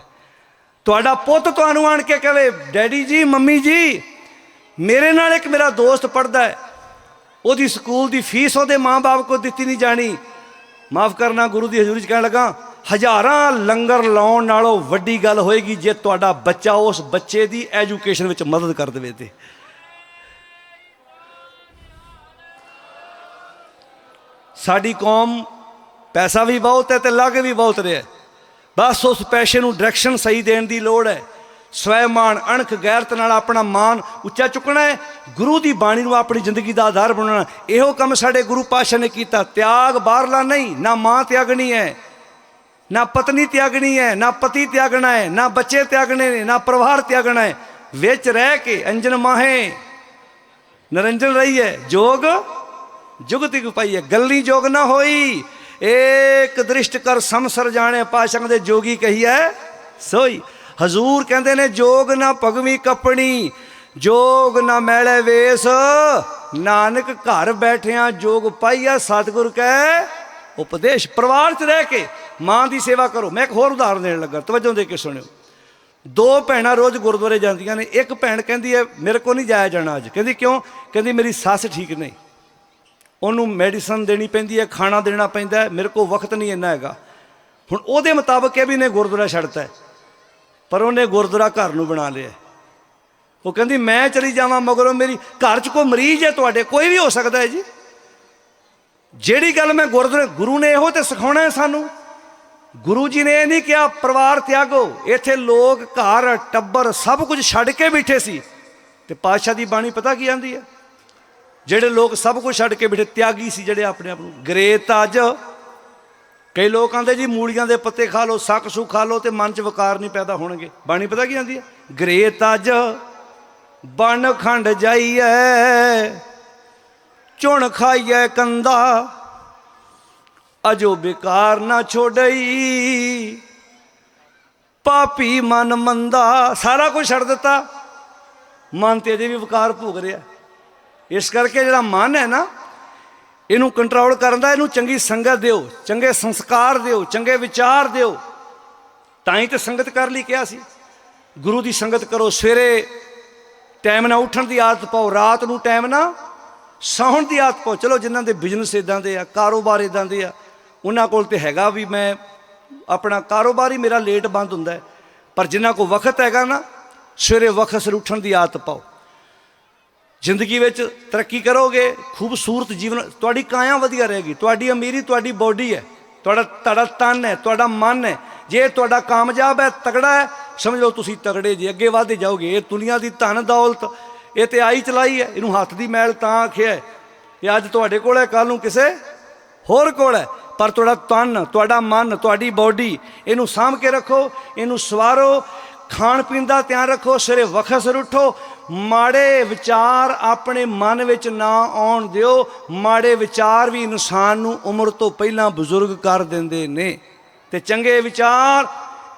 ਤੁਹਾਡਾ ਪੁੱਤ ਤੁਹਾਨੂੰ ਆਣ ਕੇ ਕਹੇ ਡੈਡੀ ਜੀ, ਮੰਮੀ ਜੀ, ਮੇਰੇ ਨਾਲ ਇੱਕ ਮੇਰਾ ਦੋਸਤ ਪੜਦਾ ਹੈ। ਉਹਦੀ ਸਕੂਲ ਦੀ ਫੀਸ ਉਹਦੇ ਮਾਂ-ਬਾਪ ਕੋ ਦਿੱਤੀ ਨਹੀਂ ਜਾਣੀ। ਮਾਫ ਕਰਨਾ, ਗੁਰੂ ਦੀ ਹਜ਼ੂਰੀ ਚ ਕਹਿਣ ਲੱਗਾ, ਹਜ਼ਾਰਾਂ ਲੰਗਰ ਲਾਉਣ ਨਾਲੋਂ ਵੱਡੀ ਗੱਲ ਹੋਏਗੀ ਜੇ ਤੁਹਾਡਾ ਬੱਚਾ ਉਸ ਬੱਚੇ ਦੀ ਐਜੂਕੇਸ਼ਨ ਵਿੱਚ ਮਦਦ ਕਰ ਦੇਵੇ ਤੇ। ਸਾਡੀ ਕੌਮ ਪੈਸਾ ਵੀ ਬਹੁਤ ਹੈ ਤੇ ਲੱਗ ਵੀ ਬਹੁਤ ਰਿਹਾ ਬਸ ਉਸ ਪੈਸੇ ਨੂੰ ਡਾਇਰੈਕਸ਼ਨ ਸਹੀ ਦੇਣ ਦੀ ਲੋੜ ਹੈ। ਸਵੈਮਾਨ, ਅਣਖ, ਗੈਰਤ ਨਾਲ ਆਪਣਾ ਮਾਨ ਉੱਚਾ ਚੁੱਕਣਾ ਹੈ। ਗੁਰੂ ਦੀ ਬਾਣੀ ਨੂੰ ਆਪਣੀ ਜ਼ਿੰਦਗੀ ਦਾ ਆਧਾਰ ਬਣਾਉਣਾ ਇਹੋ ਕੰਮ ਸਾਡੇ ਗੁਰੂ ਪਾਤਸ਼ਾਹ ਨੇ ਕੀਤਾ। ਤਿਆਗ ਬਾਹਰਲਾ ਨਹੀਂ, ਨਾ ਮਾਂ ਤਿਆਗਣੀ ਹੈ, ਨਾ ਪਤਨੀ ਤਿਆਗਣੀ ਹੈ, ਨਾ ਪਤੀ ਤਿਆਗਣਾ ਹੈ, ਨਾ ਬੱਚੇ ਤਿਆਗਣੇ ਨੇ, ਨਾ ਪਰਿਵਾਰ ਤਿਆਗਣਾ ਹੈ। ਵਿੱਚ ਰਹਿ ਕੇ ਅੰਜਨ ਮਾਹੇ। ਨਰੰਜਨ ਰਹੀ ਹੈ। ਜੋਗ ਜੁਗਤਿ ਉਪਾਈ ਹੈ? ਗੱਲੀ ਜੋਗ ਨਾ ਹੋਈ। ਏਕ ਦ੍ਰਿਸ਼ਟ ਕਰ ਸੰਸਰ ਜਾਣੇ, ਪਾਸ਼ੰਗ ਦੇ ਜੋਗੀ ਕਹੀਐ ਸੋਈ। ਹਜ਼ੂਰ ਕਹਿੰਦੇ ਨੇ, ਜੋਗ ਨਾ ਭਗਵੀ ਕਪਣੀ, ਜੋਗ ਨਾ ਮੈਲੇ ਵੇਸ। ਨਾਨਕ ਘਰ ਬੈਠਿਆਂ ਜੋਗ ਪਾਈਆ ਸਤਿਗੁਰ ਕੈ ਉਪਦੇਸ਼। ਪਰਿਵਾਰ 'ਚ ਰਹਿ ਕੇ ਮਾਂ ਦੀ ਸੇਵਾ ਕਰੋ। ਮੈਂ ਇੱਕ ਹੋਰ ਉਦਾਹਰਨ ਦੇਣ ਲੱਗਾ, ਤਵੱਜੋ ਦੇ ਕੇ ਸੁਣਿਓ। ਦੋ ਭੈਣਾਂ ਰੋਜ਼ ਗੁਰਦੁਆਰੇ ਜਾਂਦੀਆਂ ਨੇ, ਇੱਕ ਭੈਣ ਕਹਿੰਦੀ ਹੈ, ਮੇਰੇ ਕੋ ਨਹੀਂ ਜਾਇਆ ਜਾਣਾ ਅੱਜ। ਕਹਿੰਦੀ ਕਿਉਂ? ਕਹਿੰਦੀ ਮੇਰੀ ਸੱਸ ਠੀਕ ਨਹੀਂ। ਉਹਨੂੰ ਮੈਡੀਸਨ ਦੇਣੀ ਪੈਂਦੀ ਹੈ, ਖਾਣਾ ਦੇਣਾ ਪੈਂਦਾ ਹੈ, ਮੇਰੇ ਕੋਲ ਵਕਤ ਨਹੀਂ ਇੰਨਾ ਹੈਗਾ। ਹੁਣ ਉਹਦੇ ਮੁਤਾਬਕ ਇਹ ਵੀ ਨੇ ਗੁਰਦੁਆਰਾ ਛੱਡਤਾ ਪਰ ਉਹਨੇ ਗੁਰਦੁਆਰਾ ਘਰ ਨੂੰ ਬਣਾ ਲਿਆ ਉਹ ਕਹਿੰਦੀ, ਮੈਂ ਚਲੀ ਜਾਵਾਂ, ਮਗਰੋਂ ਮੇਰੀ ਘਰ 'ਚ ਕੋਈ ਮਰੀਜ਼ ਹੈ ਤੁਹਾਡੇ, ਕੋਈ ਵੀ ਹੋ ਸਕਦਾ ਹੈ ਜੀ। ਜਿਹੜੀ ਗੱਲ ਮੈਂ ਗੁਰਦੁਆਰੇ, ਗੁਰੂ ਨੇ ਇਹੋ ਤੇ ਸਿਖਾਉਣਾ ਹੈ ਸਾਨੂੰ। ਗੁਰੂ ਜੀ ਨੇ ਇਹ ਨਹੀਂ ਕਿਹਾ, ਪਰਿਵਾਰ ਤਿਆਗੋ, ਇੱਥੇ ਲੋਕ ਘਰ, ਟੱਬਰ ਸਭ ਕੁਝ ਛੱਡ ਕੇ ਬੈਠੇ ਸੀ। ਤੇ ਪਾਤਸ਼ਾਹ ਦੀ ਬਾਣੀ ਪਤਾ ਕੀ ਆਂਦੀ ਹੈ? ਜਿਹੜੇ ਲੋਕ ਸਭ ਕੁਝ ਛੱਡ ਕੇ ਬੈਠੇ, ਤਿਆਗੀ ਸੀ ਜਿਹੜੇ ਆਪਣੇ ਆਪ ਨੂੰ। ਗਰੇਤ ਅੱਜ। ਕਈ ਲੋਕ ਆਂਦੇ ਜੀ, ਮੂਲੀਆਂ ਦੇ ਪੱਤੇ ਖਾ ਲਓ, ਸੱਕ ਸੁ ਖਾ ਲਓ ਤੇ ਮਨ 'ਚ ਵਕਾਰ ਨਹੀਂ ਪੈਦਾ ਹੋਣਗੇ। ਬਾਣੀ ਪਤਾ ਕੀ ਆਂਦੀ ਹੈ? ਗਰੇਤ ਅੱਜ। ਬਣ ਖੰਡ ਜਾਈਐ, ਚੁਣ ਖਾਈਐ ਕੰਦਾ। ਅਜੋ ਬੇਕਾਰ ਨਾ ਛੋੜਈ ਪਾਪੀ ਮਨ ਮੰਦਾ। ਸਾਰਾ ਕੁਝ ਛੱਡ ਦਿੱਤਾ। ਮਨ ਤੇ ਅਜੇ ਵੀ ਵਿਕਾਰ ਭੋਗ ਰਿਹਾ। ਇਸ ਕਰਕੇ ਜਿਹੜਾ ਮਨ ਹੈ ਨਾ, ਇਹਨੂੰ ਕੰਟਰੋਲ ਕਰਨ ਦਾ, ਇਹਨੂੰ ਚੰਗੀ ਸੰਗਤ ਦਿਓ, ਚੰਗੇ ਸੰਸਕਾਰ ਦਿਓ, ਚੰਗੇ ਵਿਚਾਰ ਦਿਓ। ਤਾਂ ਹੀ ਤੇ ਸੰਗਤ ਕਰ ਲਈ ਕਿਹਾ ਸੀ। ਗੁਰੂ ਦੀ ਸੰਗਤ ਕਰੋ, ਸਵੇਰੇ ਟਾਈਮ ਨਾਲ ਉੱਠਣ ਦੀ ਆਦਤ ਪਾਓ, ਰਾਤ ਨੂੰ ਟਾਈਮ ਨਾਲ ਸੌਣ ਦੀ ਆਦਤ ਪਾਓ। ਚਲੋ, ਜਿਨ੍ਹਾਂ ਦੇ ਬਿਜ਼ਨਸ ਇਦਾਂ ਦੇ ਆ, ਕਾਰੋਬਾਰ ਇਦਾਂ ਦੇ ਆ, ਉਹਨਾਂ ਕੋਲ ਤੇ ਹੈਗਾ ਵੀ ਮੈਂ ਆਪਣਾ ਕਾਰੋਬਾਰ ਹੀ ਮੇਰਾ ਲੇਟ ਬੰਦ ਹੁੰਦਾ ਪਰ ਜਿਨ੍ਹਾਂ ਕੋਲ ਵਕਤ ਹੈਗਾ ਨਾ, ਸਵੇਰੇ ਵਕਤ ਸਿਰ ਉੱਠਣ ਦੀ ਆਦਤ ਪਾਓ। ਜ਼ਿੰਦਗੀ ਵਿੱਚ ਤਰੱਕੀ ਕਰੋਗੇ, ਖੂਬਸੂਰਤ ਜੀਵਨ, ਤੁਹਾਡੀ ਕਾਇਆ ਵਧੀਆ ਰਹੇਗੀ। ਤੁਹਾਡੀ ਅਮੀਰੀ, ਤੁਹਾਡੀ ਬੋਡੀ ਹੈ। ਤੁਹਾਡਾ ਤੁਹਾਡਾ ਤਨ ਹੈ, ਤੁਹਾਡਾ ਮਨ ਹੈ। ਜੇ ਤੁਹਾਡਾ ਕਾਮਯਾਬ ਹੈ ਤਗੜਾ ਹੈ, ਸਮਝ ਲਓ ਤੁਸੀਂ ਤਗੜੇ ਜੇ, ਅੱਗੇ ਵਧਦੇ ਜਾਓਗੇ। ਇਹ ਦੁਨੀਆ ਦੀ ਧਨ ਦੌਲਤ, ਇਹ ਤੇ ਆਈ ਚਲਾਈ ਹੈ, ਇਹਨੂੰ ਹੱਥ ਦੀ ਮੈਲ ਤਾਂ ਆਖਿਆ ਹੈ ਇਹ ਅੱਜ ਤੁਹਾਡੇ ਕੋਲ ਹੈ ਕੱਲ ਨੂੰ ਕਿਸੇ ਹੋਰ ਕੋਲ ਹੈ। ਪਰ ਤੁਹਾਡਾ ਤਨ, ਤੁਹਾਡਾ ਮਨ, ਤੁਹਾਡੀ ਬਾਡੀ, ਇਹਨੂੰ ਸਾਂਭ ਕੇ ਰੱਖੋ, ਇਹਨੂੰ ਸਵਾਰੋ ਖਾਣ ਪੀਣ ਦਾ ਧਿਆਨ ਰੱਖੋ, ਸਵੇਰੇ ਵਕਤ ਸਿਰ ਉੱਠੋ ਮਾੜੇ ਵਿਚਾਰ ਆਪਣੇ ਮਨ ਵਿੱਚ ਨਾ ਆਉਣ ਦਿਓ। ਮਾੜੇ ਵਿਚਾਰ ਵੀ ਇਨਸਾਨ ਨੂੰ ਉਮਰ ਤੋਂ ਪਹਿਲਾਂ ਬਜ਼ੁਰਗ ਕਰ ਦਿੰਦੇ ਨੇ। ਤੇ ਚੰਗੇ ਵਿਚਾਰ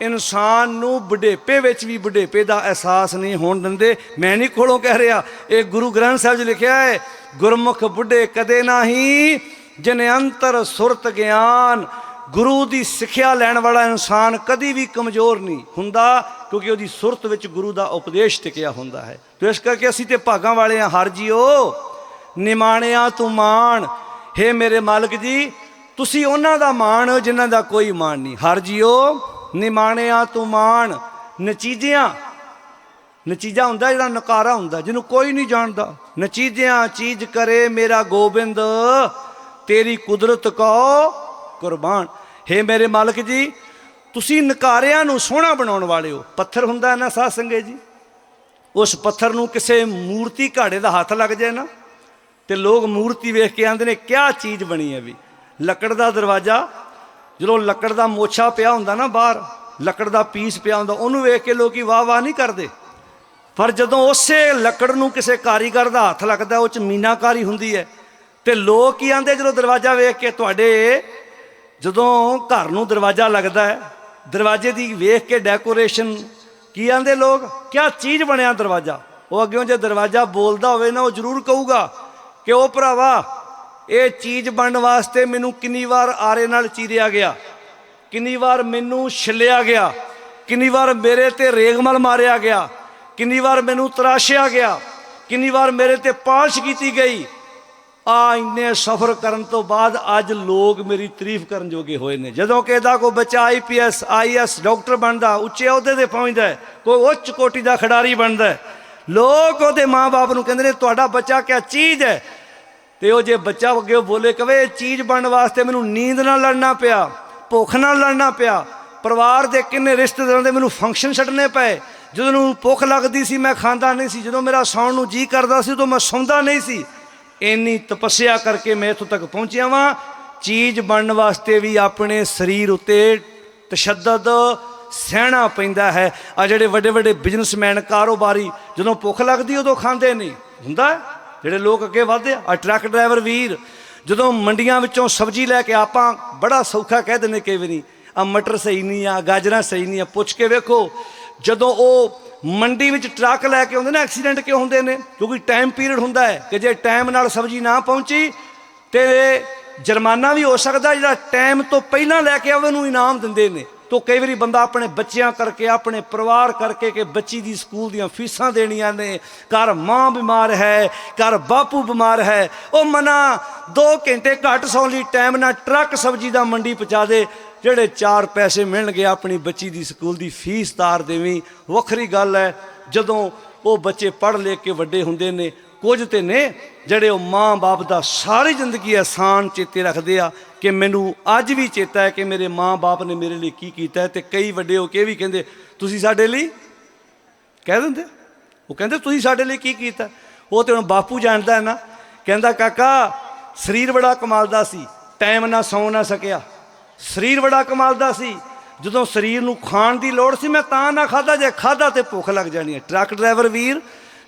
ਇਨਸਾਨ ਨੂੰ ਬੁਢੇਪੇ ਵਿੱਚ ਵੀ ਬੁਢੇਪੇ ਦਾ ਅਹਿਸਾਸ ਨਹੀਂ ਹੋਣ ਦਿੰਦੇ। ਮੈਂ ਨਹੀਂ ਕੋਲੋਂ ਕਹਿ ਰਿਹਾ, ਇਹ ਗੁਰੂ ਗ੍ਰੰਥ ਸਾਹਿਬ 'ਚ ਲਿਖਿਆ ਹੈ, ਗੁਰਮੁਖ ਬੁੱਢੇ ਕਦੇ ਨਹੀਂ ਜਿਨ ਅੰਤਰ ਸੁਰਤ ਗਿਆਨ ਗੁਰੂ ਦੀ ਸਿੱਖਿਆ ਲੈਣ ਵਾਲਾ ਇਨਸਾਨ ਕਦੀ ਵੀ ਕਮਜ਼ੋਰ ਨਹੀਂ ਹੁੰਦਾ, ਕਿਉਂਕਿ ਉਹਦੀ ਸੁਰਤ ਵਿੱਚ ਗੁਰੂ ਦਾ ਉਪਦੇਸ਼ ਟਿਕਿਆ ਹੁੰਦਾ ਹੈ। ਤੇ ਇਸ ਕਰਕੇ ਅਸੀਂ ਤੇ ਭਾਗਾਂ ਵਾਲੇ ਹਾਂ, ਹਰ ਜੀਓ। ਨਿਮਾਣਿਆ ਤੂੰ ਮਾਣ। ਹੇ ਮੇਰੇ ਮਾਲਕ ਜੀ, ਤੁਸੀਂ ਉਹਨਾਂ ਦਾ ਮਾਣ ਹੋ ਜਿਨ੍ਹਾਂ ਦਾ ਕੋਈ ਮਾਣ ਨਹੀਂ। ਹਰ ਜੀਓ, ਨਿਮਾਣਿਆ ਤੂੰ ਮਾਣ। ਨਚੀਜਿਆਂ, ਨਚੀਜਾ ਹੁੰਦਾ, ਜਿਹੜਾ ਨਕਾਰਾ ਹੁੰਦਾ, ਜਿਹਨੂੰ ਕੋਈ ਨਹੀਂ ਜਾਣਦਾ। ਨਚੀਜਿਆਂ, ਚੀਜ਼ ਕਰੇ ਮੇਰਾ ਗੋਬਿੰਦ, ਤੇਰੀ ਕੁਦਰਤ ਕੋ ਕੁਰਬਾਨ। ਹੈ ਮੇਰੇ ਮਾਲਕ ਜੀ, ਤੁਸੀਂ ਨਕਾਰਿਆਂ ਨੂੰ ਸੋਹਣਾ ਬਣਾਉਣ ਵਾਲੇ ਹੋ। ਪੱਥਰ ਹੁੰਦਾ ਨਾ ਸਾਧ ਸੰਗੇ ਜੀ? ਉਸ ਪੱਥਰ ਨੂੰ ਕਿਸੇ ਮੂਰਤੀ ਘਾੜੇ ਦਾ ਹੱਥ ਲੱਗ ਜਾਏ ਨਾ, ਤੇ ਲੋਕ ਮੂਰਤੀ ਵੇਖ ਕੇ ਆਂਦੇ ਨੇ, ਕਿਆ ਚੀਜ਼ ਬਣੀ ਹੈ ਵੀ? ਲੱਕੜ ਦਾ ਦਰਵਾਜ਼ਾ, ਜਦੋਂ ਲੱਕੜ ਦਾ ਮੋਛਾ ਪਿਆ ਹੁੰਦਾ ਨਾ ਬਾਹਰ, ਲੱਕੜ ਦਾ ਪੀਸ ਪਿਆ ਹੁੰਦਾ, ਉਹਨੂੰ ਵੇਖ ਕੇ ਲੋਕੀ ਵਾਹ ਵਾਹ ਨਹੀਂ ਕਰਦੇ। ਪਰ ਜਦੋਂ ਉਸੇ ਲੱਕੜ ਨੂੰ ਕਿਸੇ ਕਾਰੀਗਰ ਦਾ ਹੱਥ ਲੱਗਦਾ, ਉਹ ਚ ਮੀਨਾਕਾਰੀ ਹੁੰਦੀ ਹੈ, ਤੇ ਲੋਕ ਕੀ ਆਂਦੇ ਜਦੋਂ ਦਰਵਾਜ਼ਾ ਵੇਖ ਕੇ, ਤੁਹਾਡੇ ਜਦੋਂ ਘਰ ਨੂੰ ਦਰਵਾਜ਼ਾ ਲੱਗਦਾ ਹੈ, ਦਰਵਾਜ਼ੇ ਦੀ ਵੇਖ ਕੇ ਡੈਕੋਰੇਸ਼ਨ ਕੀ ਆਂਦੇ ਲੋਕ? ਕਿਆ ਚੀਜ਼ ਬਣਿਆ ਦਰਵਾਜ਼ਾ? ਉਹ ਅੱਗੇ ਜੇ ਦਰਵਾਜ਼ਾ ਬੋਲਦਾ ਹੋਵੇ ਨਾ, ਉਹ ਜ਼ਰੂਰ ਕਹੂਗਾ ਕਿ ਉਹ ਭਰਾਵਾ, ਇਹ ਚੀਜ਼ ਬਣਨ ਵਾਸਤੇ ਮੈਨੂੰ ਕਿੰਨੀ ਵਾਰ ਆਰੇ ਨਾਲ ਚੀਰਿਆ ਗਿਆ, ਕਿੰਨੀ ਵਾਰ ਮੈਨੂੰ ਛਿੱਲਿਆ ਗਿਆ, ਕਿੰਨੀ ਵਾਰ ਮੇਰੇ ਤੇ ਰੇਗਮਲ ਮਾਰਿਆ ਗਿਆ, ਕਿੰਨੀ ਵਾਰ ਮੈਨੂੰ ਤਰਾਸ਼ਿਆ ਗਿਆ, ਕਿੰਨੀ ਵਾਰ ਮੇਰੇ ਤੇ ਪਾਲਿਸ਼ ਕੀਤੀ ਗਈ ਆ ਇੰਨੇ ਸਫ਼ਰ ਕਰਨ ਤੋਂ ਬਾਅਦ ਅੱਜ ਲੋਕ ਮੇਰੀ ਤਾਰੀਫ ਕਰਨ ਜੋਗੇ ਹੋਏ ਨੇ। ਜਦੋਂ ਕਿ ਇਹਦਾ ਕੋਈ ਬੱਚਾ ਆਈਪੀਐਸ ਆਈਐਸ ਡਾਕਟਰ ਬਣਦਾ, ਉੱਚੇ ਅਹੁਦੇ ਤੇ ਪਹੁੰਚਦਾ ਕੋਈ ਉੱਚ ਕੋਟੀ ਦਾ ਖਿਡਾਰੀ ਬਣਦਾ ਲੋਕ ਉਹਦੇ ਮਾਪੇ ਨੂੰ ਕਹਿੰਦੇ ਨੇ, ਤੁਹਾਡਾ ਬੱਚਾ ਕਿਆ ਚੀਜ਼ ਹੈ? ਤੇ ਉਹ ਜੇ ਬੱਚਾ ਅੱਗੇ ਬੋਲੇ, ਕਵੇ, ਇਹ ਚੀਜ਼ ਬਣਨ ਵਾਸਤੇ ਮੈਨੂੰ ਨੀਂਦ ਨਾਲ ਲੜਨਾ ਪਿਆ, ਭੁੱਖ ਨਾਲ ਲੜਨਾ ਪਿਆ, ਪਰਿਵਾਰ ਦੇ ਕਿੰਨੇ ਰਿਸ਼ਤੇਦਾਰਾਂ ਦੇ ਮੈਨੂੰ ਫੰਕਸ਼ਨ ਛੱਡਣੇ ਪਏ। ਜਦੋਂ ਮੈਨੂੰ ਭੁੱਖ ਲੱਗਦੀ ਸੀ, ਮੈਂ ਖਾਂਦਾ ਨਹੀਂ ਸੀ, ਜਦੋਂ ਮੇਰਾ ਸੌਣ ਨੂੰ ਜੀ ਕਰਦਾ ਸੀ, ਉਦੋਂ ਮੈਂ ਸੌਂਦਾ ਨਹੀਂ ਸੀ। ਇੰਨੀ ਤਪੱਸਿਆ ਕਰਕੇ ਮੈਂ ਇੱਥੋਂ ਤੱਕ ਪਹੁੰਚਿਆ ਵਾਂ। ਚੀਜ਼ ਬਣਨ ਵਾਸਤੇ ਵੀ ਆਪਣੇ ਸਰੀਰ ਉੱਤੇ ਤਸ਼ੱਦਦ ਸਹਿਣਾ ਪੈਂਦਾ ਹੈ। ਆ ਜਿਹੜੇ ਵੱਡੇ ਵੱਡੇ ਬਿਜ਼ਨਸਮੈਨ ਕਾਰੋਬਾਰੀ, ਜਦੋਂ ਭੁੱਖ ਲੱਗਦੀ ਉਦੋਂ ਖਾਂਦੇ ਨਹੀਂ। ਹੁੰਦਾ ਜਿਹੜੇ ਲੋਕ ਅੱਗੇ ਵਧਦੇ ਆ ਟਰੱਕ ਡਰਾਈਵਰ ਵੀਰ, ਜਦੋਂ ਮੰਡੀਆਂ ਵਿੱਚੋਂ ਸਬਜ਼ੀ ਲੈ ਕੇ ਆਪਾਂ ਬੜਾ ਸੌਖਾ ਕਹਿ ਦਿੰਦੇ ਕਈ ਵਾਰੀ, ਆ ਮਟਰ ਸਹੀ ਨਹੀਂ ਆ, ਗਾਜਰਾਂ ਸਹੀ ਨਹੀਂ ਆ, ਪੁੱਛ ਕੇ ਵੇਖੋ। ਜਦੋਂ ਉਹ ਮੰਡੀ ਵਿੱਚ ਟਰੱਕ ਲੈ ਕੇ ਆਉਂਦੇ ਨੇ, ਐਕਸੀਡੈਂਟ ਕਿਉਂ ਹੁੰਦੇ ਨੇ? ਕਿਉਂਕਿ ਟਾਈਮ ਪੀਰੀਅਡ ਹੁੰਦਾ ਹੈ ਕਿ ਜੇ ਟਾਈਮ ਨਾਲ ਸਬਜ਼ੀ ਨਾ ਪਹੁੰਚੀ ਤੇ ਜੁਰਮਾਨਾ ਵੀ ਹੋ ਸਕਦਾ ਜਿਹੜਾ ਟਾਈਮ ਤੋਂ ਪਹਿਲਾਂ ਲੈ ਕੇ ਆਵੇ ਉਹਨੂੰ ਇਨਾਮ ਦਿੰਦੇ ਨੇ। ਤੋ ਕਈ ਵਾਰੀ ਬੰਦਾ ਆਪਣੇ ਬੱਚਿਆਂ ਕਰਕੇ, ਆਪਣੇ ਪਰਿਵਾਰ ਕਰਕੇ ਕਿ ਬੱਚੀ ਦੀ ਸਕੂਲ ਦੀਆਂ ਫੀਸਾਂ ਦੇਣੀਆਂ ਨੇ। ਘਰ ਮਾਂ ਬਿਮਾਰ ਹੈ, ਘਰ ਬਾਪੂ ਬਿਮਾਰ ਹੈ, ਉਹ ਮਨਾ 2 ਘੰਟੇ ਘੱਟ ਸੌਣ ਲਈ ਟਾਈਮ ਨਾਲ ਟਰੱਕ ਸਬਜ਼ੀ ਦਾ ਮੰਡੀ ਪਹੁੰਚਾ ਦੇ। ਜਿਹੜੇ ਚਾਰ ਪੈਸੇ ਮਿਲਣਗੇ ਆਪਣੀ ਬੱਚੀ ਦੀ ਸਕੂਲ ਦੀ ਫੀਸ ਤਾਰ ਦੇਵੀਂ। ਵੱਖਰੀ ਗੱਲ ਹੈ, ਜਦੋਂ ਉਹ ਬੱਚੇ ਪੜ੍ਹ ਲੈ ਕੇ ਵੱਡੇ ਹੁੰਦੇ ਨੇ, ਕੁਝ ਤੇ ਨੇ ਜਿਹੜੇ ਉਹ ਮਾਂ-ਬਾਪ ਦਾ ਸਾਰੀ ਜ਼ਿੰਦਗੀ ਆਸਾਨ ਚੇਤੇ ਰੱਖਦੇ ਆ ਕਿ ਮੈਨੂੰ ਅੱਜ ਵੀ ਚੇਤਾ ਹੈ ਕਿ ਮੇਰੇ ਮਾਂ-ਬਾਪ ਨੇ ਮੇਰੇ ਲਈ ਕੀ ਕੀਤਾ ਹੈ ਤੇ ਕਈ ਵੱਡੇ ਹੋ ਕੇ ਵੀ ਕਹਿੰਦੇ, ਤੁਸੀਂ ਸਾਡੇ ਲਈ? ਕਹਿ ਦਿੰਦੇ ਉਹ ਕਹਿੰਦੇ, ਤੁਸੀਂ ਸਾਡੇ ਲਈ ਕੀ ਕੀਤਾ ਉਹ ਤੇ ਹੁਣ ਬਾਪੂ ਜਾਣਦਾ ਹੈ ਨਾ, ਕਹਿੰਦਾ, ਕਾਕਾ, ਸਰੀਰ ਬੜਾ ਕਮਾਲ ਦਾ ਸੀ ਟਾਈਮ ਨਾਲ ਸੌਂ ਨਾ ਸਕਿਆ। ਸਰੀਰ ਬੜਾ ਕਮਾਲ ਦਾ ਸੀ। ਜਦੋਂ ਸਰੀਰ ਨੂੰ ਖਾਣ ਦੀ ਲੋੜ ਸੀ, ਮੈਂ ਤਾਂ ਨਾ ਖਾਦਾ ਜੇ ਖਾਦਾ ਤੇ ਭੁੱਖ ਲੱਗ ਜਾਣੀ ਹੈ। ਟਰੱਕ ਡਰਾਈਵਰ ਵੀਰ,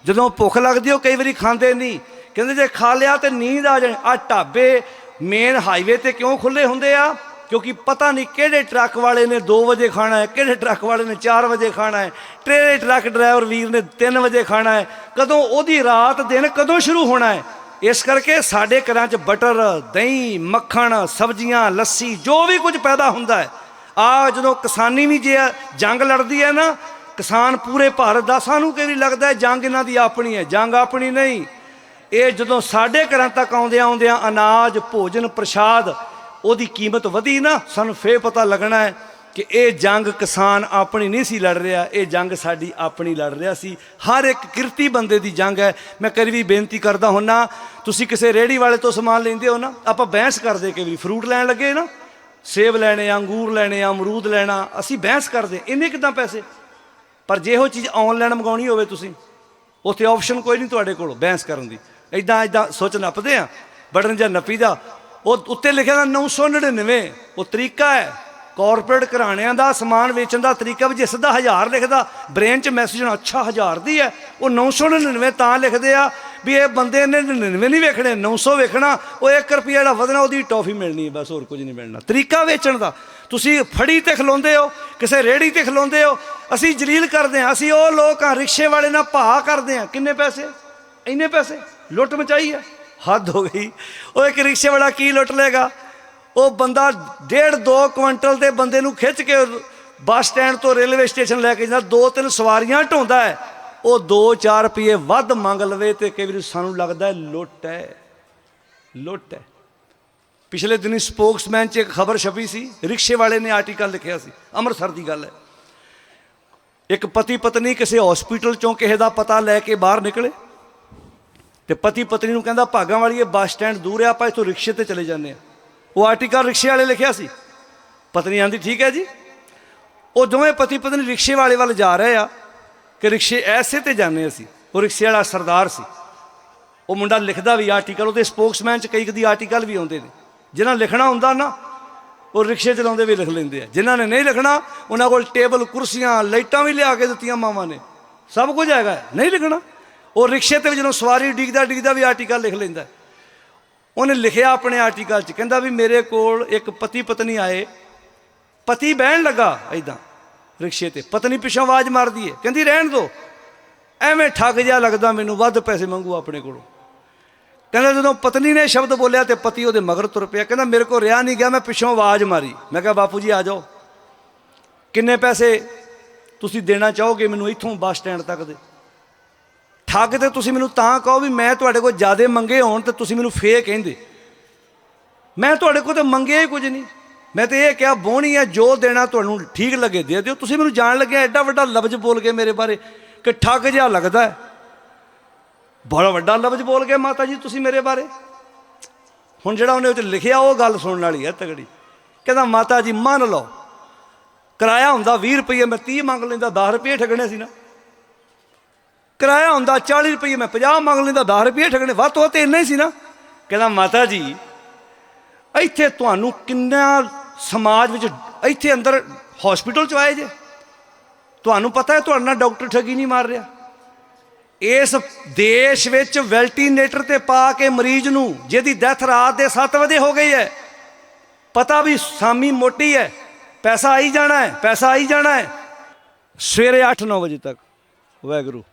ਜਦੋਂ ਭੁੱਖ ਲੱਗਦੀ ਉਹ ਕਈ ਵਾਰੀ ਖਾਂਦੇ ਨਹੀਂ। ਕਹਿੰਦੇ ਜੇ ਖਾ ਲਿਆ ਤੇ ਨੀਂਦ ਆ ਜਾਣੀ। ਆ ਢਾਬੇ ਮੇਨ ਹਾਈਵੇ ਤੇ ਕਿਉਂ ਖੁੱਲੇ ਹੁੰਦੇ ਆ? ਕਿਉਂਕਿ ਪਤਾ ਨਹੀਂ ਕਿਹੜੇ ਟਰੱਕ ਵਾਲੇ ਨੇ 2 ਵਜੇ ਖਾਣਾ ਹੈ, ਕਿਹੜੇ ਟਰੱਕ ਵਾਲੇ ਨੇ 4 ਵਜੇ ਖਾਣਾ ਹੈ। ਕਿਹੜੇ ਟਰੱਕ ਡਰਾਈਵਰ ਵੀਰ ਨੇ 3 ਵਜੇ ਖਾਣਾ ਹੈ। ਕਦੋਂ ਉਹਦੀ ਰਾਤ ਦਿਨ ਕਦੋਂ ਸ਼ੁਰੂ ਹੋਣਾ ਹੈ? ਇਸ ਕਰਕੇ ਸਾਡੇ ਘਰਾਂ 'ਚ ਬਟਰ, ਦਹੀਂ, ਮੱਖਣ, ਸਬਜ਼ੀਆਂ, ਲੱਸੀ, ਜੋ ਵੀ ਕੁਝ ਪੈਦਾ ਹੁੰਦਾ ਹੈ ਆ ਜਦੋਂ ਕਿਸਾਨੀ ਵੀ ਜੇ ਜੰਗ ਲੜਦੀ ਹੈ ਨਾ, ਕਿਸਾਨ ਪੂਰੇ ਭਾਰਤ ਦਾ ਸਾਨੂੰ ਕਿਹੜੀ ਲੱਗਦਾ ਜੰਗ ਇਹਨਾਂ ਦੀ ਆਪਣੀ ਹੈ, ਜੰਗ ਆਪਣੀ ਨਹੀਂ। ਇਹ ਜਦੋਂ ਸਾਡੇ ਘਰਾਂ ਤੱਕ ਆਉਂਦਿਆਂ ਆਉਂਦਿਆਂ ਅਨਾਜ, ਭੋਜਨ, ਪ੍ਰਸ਼ਾਦ, ਉਹਦੀ ਕੀਮਤ ਵਧੀ ਨਾ, ਸਾਨੂੰ ਫੇਰ ਪਤਾ ਲੱਗਣਾ ਹੈ ਕਿ ਇਹ ਜੰਗ ਕਿਸਾਨ ਆਪਣੀ ਨਹੀਂ ਸੀ ਲੜ ਰਿਹਾ, ਇਹ ਜੰਗ ਸਾਡੀ ਆਪਣੀ ਲੜ ਰਿਹਾ ਸੀ। ਹਰ ਇੱਕ ਕਿਰਤੀ ਬੰਦੇ ਦੀ ਜੰਗ ਹੈ। ਮੈਂ ਕਈ ਵੀ ਬੇਨਤੀ ਕਰਦਾ ਹੁੰਨਾ, ਤੁਸੀਂ ਕਿਸੇ ਰੇੜੀ ਵਾਲੇ ਤੋਂ ਸਮਾਨ ਲੈਂਦੇ ਹੋ ਨਾ, ਆਪਾਂ ਬਹਿਸ ਕਰਦੇ ਕਿ ਵੀ ਫਰੂਟ ਲੈਣ ਲੱਗੇ ਨਾ, ਸੇਬ ਲੈਣੇ ਆ, ਅੰਗੂਰ ਲੈਣੇ ਆ, ਅਮਰੂਦ ਲੈਣਾ, ਅਸੀਂ ਬਹਿਸ ਕਰਦੇ ਇੰਨੇ ਕਿਦਾਂ ਪੈਸੇ? ਪਰ ਜੇ ਉਹ ਚੀਜ਼ ਆਨਲਾਈਨ ਮੰਗਾਉਣੀ ਹੋਵੇ ਤੁਸੀਂ, ਉੱਥੇ ਆਪਸ਼ਨ ਕੋਈ ਨਹੀਂ ਤੁਹਾਡੇ ਕੋਲ ਬਹਿਸ ਕਰਨ ਦੀ। ਐਦਾਂ ਐਦਾਂ ਸੋਚ ਨੱਪਦੇ ਆ ਬਟਨ ਜਾਂ ਨੱਪੀ ਦਾ ਉਹ ਉੱਤੇ ਲਿਖਿਆ ਦਾ 999 ਉਹ ਤਰੀਕਾ ਹੈ। ਕਾਰਪੋਰੇਟ ਘਰਾਣਿਆਂ ਦਾ, ਸਮਾਨ ਵੇਚਣ ਦਾ ਤਰੀਕਾ ਵੀ ਜੇ ਸਿੱਧਾ 1000 ਲਿਖਦਾ ਬ੍ਰੇਨ 'ਚ ਮੈਸੇਜ ਨਾ, ਅੱਛਾ 1000 ਦੀ ਹੈ। ਉਹ 999 ਤਾਂ ਲਿਖਦੇ ਆ ਵੀ ਇਹ ਬੰਦੇ ਨੇ 99 ਨਹੀਂ ਵੇਖਣੇ 900 ਵੇਖਣਾ, ਉਹ 1 ਰੁਪਿਆ ਜਿਹੜਾ ਵਧਣਾ, ਉਹਦੀ ਟੌਫੀ ਮਿਲਣੀ ਹੈ, ਬਸ ਹੋਰ ਕੁਝ ਨਹੀਂ ਮਿਲਣਾ। ਤਰੀਕਾ ਵੇਚਣ ਦਾ। ਤੁਸੀਂ ਫੜੀ ਤੇ ਖਲੋਂਦੇ ਹੋ, ਕਿਸੇ ਰੇੜੀ ਤੇ ਖਲੋਂਦੇ ਹੋ, ਅਸੀਂ ਜਲੀਲ ਕਰਦੇ ਹਾਂ, ਅਸੀਂ ਉਹ ਲੋਕ ਆ ਰਿਕਸ਼ੇ ਵਾਲੇ ਨਾਲ ਭਾ ਕਰਦੇ ਹਾਂ। ਕਿੰਨੇ ਪੈਸੇ? ਇੰਨੇ ਪੈਸੇ? ਲੁੱਟ ਮਚਾਈ ਹੈ? ਹੱਦ ਹੋ ਗਈ। ਉਹ ਇੱਕ ਰਿਕਸ਼ੇ ਵਾਲਾ ਕੀ ਲੁੱਟ ਲੇਗਾ ਉਹ ਬੰਦਾ ਡੇਢ ਦੋ ਕੁਇੰਟਲ ਦੇ ਬੰਦੇ ਨੂੰ ਖਿੱਚ ਕੇ ਬੱਸ ਸਟੈਂਡ ਤੋਂ ਰੇਲਵੇ ਸਟੇਸ਼ਨ ਲੈ ਕੇ ਜਾਂਦਾ, ਦੋ ਤਿੰਨ ਸਵਾਰੀਆਂ ਢੋਂਦਾ ਹੈ। ਉਹ 2-4 ਰੁਪਏ ਵੱਧ ਮੰਗ ਲਵੇ ਤੇ ਕਈ ਵਾਰੀ ਸਾਨੂੰ ਲੱਗਦਾ ਹੈ ਲੁੱਟ ਹੈ ਲੁੱਟ ਹੈ। ਪਿਛਲੇ ਦਿਨੀ ਸਪੋਕਸਮੈਨ 'ਚ ਇੱਕ ਖਬਰ ਛਪੀ ਸੀ, ਰਿਕਸ਼ੇ ਵਾਲੇ ਨੇ ਆਰਟੀਕਲ ਲਿਖਿਆ ਸੀ, ਅੰਮ੍ਰਿਤਸਰ ਦੀ ਗੱਲ ਹੈ। ਇੱਕ ਪਤੀ ਪਤਨੀ ਕਿਸੇ ਹਸਪੀਟਲ ਚੋਂ ਕਿਸੇ ਦਾ ਪਤਾ ਲੈ ਕੇ ਬਾਹਰ ਨਿਕਲੇ ਤੇ ਪਤੀ ਪਤਨੀ ਨੂੰ ਕਹਿੰਦਾ, ਭਾਗਾਂ ਵਾਲੀਏ, ਬੱਸ ਸਟੈਂਡ ਦੂਰ ਹੈ, ਆਪਾਂ ਇੱਥੋਂ ਰਿਕਸ਼ੇ ਤੇ ਚਲੇ ਜਾਂਦੇ ਆ ਉਹ ਆਰਟੀਕਲ ਰਿਕਸ਼ੇ ਵਾਲੇ ਲਿਖਿਆ ਸੀ। ਪਤਨੀ ਆਂਦੀ, ਠੀਕ ਹੈ ਜੀ। ਉਹ ਦੋਵੇਂ ਪਤੀ ਪਤਨੀ ਰਿਕਸ਼ੇ ਵਾਲੇ ਵੱਲ ਜਾ ਰਹੇ ਆ ਕਿ ਰਿਕਸ਼ੇ ਐਸੇ ਤੇ ਜਾਂਦੇ ਅਸੀਂ। ਉਹ ਰਿਕਸ਼ੇ ਵਾਲਾ ਸਰਦਾਰ ਸੀ। ਉਹ ਮੁੰਡਾ ਲਿਖਦਾ ਵੀ ਆਰਟੀਕਲ, ਉਹਦੇ ਸਪੋਕਸਮੈਨ ਚ ਕਈ ਕਦੀ ਆਰਟੀਕਲ ਵੀ ਆਉਂਦੇ ਨੇ। ਜਿਨ੍ਹਾਂ ਲਿਖਣਾ ਹੁੰਦਾ ਨਾ, ਉਹ ਰਿਕਸ਼ੇ ਚਲਾਉਂਦੇ ਵੀ ਲਿਖ ਲੈਂਦੇ ਆ। ਜਿਨ੍ਹਾਂ ਨੇ ਨਹੀਂ ਲਿਖਣਾ, ਉਹਨਾਂ ਕੋਲ ਟੇਬਲ, ਕੁਰਸੀਆਂ, ਲਾਈਟਾਂ ਵੀ ਲਿਆ ਕੇ ਦਿੱਤੀਆਂ ਮਾਵਾਂ ਨੇ। ਸਭ ਕੁਝ ਹੈਗਾ, ਨਹੀਂ ਲਿਖਣਾ। ਉਹ ਰਿਕਸ਼ੇ ਤੇ ਵੀ ਜਦੋਂ ਸਵਾਰੀ ਡਿੱਗਦਾ ਡਿੱਗਦਾ ਵੀ ਆਰਟੀਕਲ ਲਿਖ ਲੈਂਦਾ। ਉਹਨੇ ਲਿਖਿਆ ਆਪਣੇ ਆਰਟੀਕਲ 'ਚ, ਕਹਿੰਦਾ ਵੀ ਮੇਰੇ ਕੋਲ ਇੱਕ ਪਤੀ ਪਤਨੀ ਆਏ, ਪਤੀ ਬਹਿਣ ਲੱਗਾ ਐਦਾਂ ਰਿਕਸ਼ੇ ਤੇ, ਪਤਨੀ ਪਿੱਛੋਂ ਆਵਾਜ਼ ਮਾਰਦੀ ਏ, ਕਹਿੰਦੀ ਰਹਿਣ ਦੋ। ਐਵੇਂ ਠੱਗ ਜਿਹਾ ਲੱਗਦਾ ਮੈਨੂੰ, ਵੱਧ ਪੈਸੇ ਮੰਗੂ ਆਪਣੇ ਕੋਲੋਂ। ਕਹਿੰਦਾ ਜਦੋਂ ਪਤਨੀ ਨੇ ਸ਼ਬਦ ਬੋਲਿਆ ਤੇ ਪਤੀ ਉਹਦੇ ਮਗਰ ਤੁਰ ਪਿਆ, ਕਹਿੰਦਾ ਮੇਰੇ ਕੋਲ ਰਿਆ ਨਹੀਂ ਗਿਆ, ਮੈਂ ਪਿੱਛੋਂ ਆਵਾਜ਼ ਮਾਰੀ। ਮੈਂ ਕਿਹਾ, ਬਾਪੂ ਜੀ ਆ ਜਾਓ। ਕਿੰਨੇ ਪੈਸੇ ਤੁਸੀਂ ਦੇਣਾ ਚਾਹੋਗੇ ਮੈਨੂੰ ਇੱਥੋਂ ਬੱਸ ਸਟੈਂਡ ਤੱਕ ਦੇ? ਠੱਗ ਤੇ ਤੁਸੀਂ ਮੈਨੂੰ ਤਾਂ ਕਹੋ ਵੀ ਮੈਂ ਤੁਹਾਡੇ ਕੋਲ ਜਿਆਦੇ ਮੰਗੇ ਹੋਣ ਤੇ ਤੁਸੀਂ ਮੈਨੂੰ ਫੇ ਕਹਿੰਦੇ। ਮੈਂ ਤੁਹਾਡੇ ਕੋਲ ਤਾਂ ਮੰਗਿਆ ਹੀ ਕੁਝ ਨਹੀਂ। ਮੈਂ ਤੇ ਇਹ ਕਿਹਾ, ਬੋਣੀ ਹੈ, ਜੋ ਦੇਣਾ ਤੁਹਾਨੂੰ ਠੀਕ ਲੱਗੇ ਦੇ ਦਿਓ। ਤੁਸੀਂ ਮੈਨੂੰ ਜਾਣ ਲੱਗਿਆ, ਐਡਾ ਵੱਡਾ ਲਫ਼ਜ਼ ਬੋਲ ਕੇ ਮੇਰੇ ਬਾਰੇ ਕਿ ਠੱਗ ਜਿਹਾ ਲੱਗਦਾ ਹੈ। ਬੜਾ ਵੱਡਾ ਲਫ਼ਜ਼ ਬੋਲ ਕੇ ਮਾਤਾ ਜੀ, ਤੁਸੀਂ ਮੇਰੇ ਬਾਰੇ। ਹੁਣ ਜਿਹੜਾ ਉਹਨੇ ਉਹ 'ਚ ਲਿਖਿਆ, ਉਹ ਗੱਲ ਸੁਣਨ ਵਾਲੀ ਹੈ ਤਗੜੀ ਕਹਿੰਦਾ, ਮਾਤਾ ਜੀ, ਮੰਨ ਲਓ, ਕਿਰਾਇਆ ਹੁੰਦਾ 20 ਰੁਪਏ ਮੈਂ 30 ਮੰਗ ਲੈਂਦਾ 10 ਰੁਪਏ ਠੱਗਣੇ ਸੀ ਨਾ। ਕਿਰਾਇਆ ਹੁੰਦਾ 40 ਰੁਪਏ ਮੈਂ 50 ਮੰਗ ਲੈਂਦਾ 10 ਰੁਪਏ ਠਗਣੇ, ਵੱਧ ਤੋਂ ਵੱਧ ਤੇ ਇੰਨਾ ਹੀ ਸੀ ਨਾ। ਕਹਿੰਦਾ, ਮਾਤਾ ਜੀ, ਇੱਥੇ ਤੁਹਾਨੂੰ ਕਿੰਨਾ ਸਮਾਜ ਵਿੱਚ, ਇੱਥੇ ਅੰਦਰ ਹਸਪੀਟਲ ਚ ਆਏ ਜੇ। ਤੁਹਾਨੂੰ ਪਤਾ ਹੈ ਤੁਹਾਡਾ ਨਾਲ ਡਾਕਟਰ ਠੱਗੀ ਨਹੀਂ ਮਾਰ ਰਿਹਾ। ਇਸ ਦੇਸ਼ ਵਿੱਚ ਵੈਂਟੀਲੇਟਰ ਤੇ ਪਾ ਕੇ ਮਰੀਜ਼ ਨੂੰ, ਜਿਹਦੀ ਡੈਥ ਰਾਤ ਦੇ 7 ਵਜੇ ਹੋ ਗਈ ਹੈ, ਪਤਾ ਵੀ ਸਾਮੀ ਮੋਟੀ ਹੈ, ਪੈਸਾ ਆਈ ਜਾਣਾ ਹੈ, ਪੈਸਾ ਆਈ ਜਾਣਾ ਹੈ। ਸਵੇਰੇ 8-9 ਵਜੇ ਤੱਕ, ਵਾਹਿਗੁਰੂ।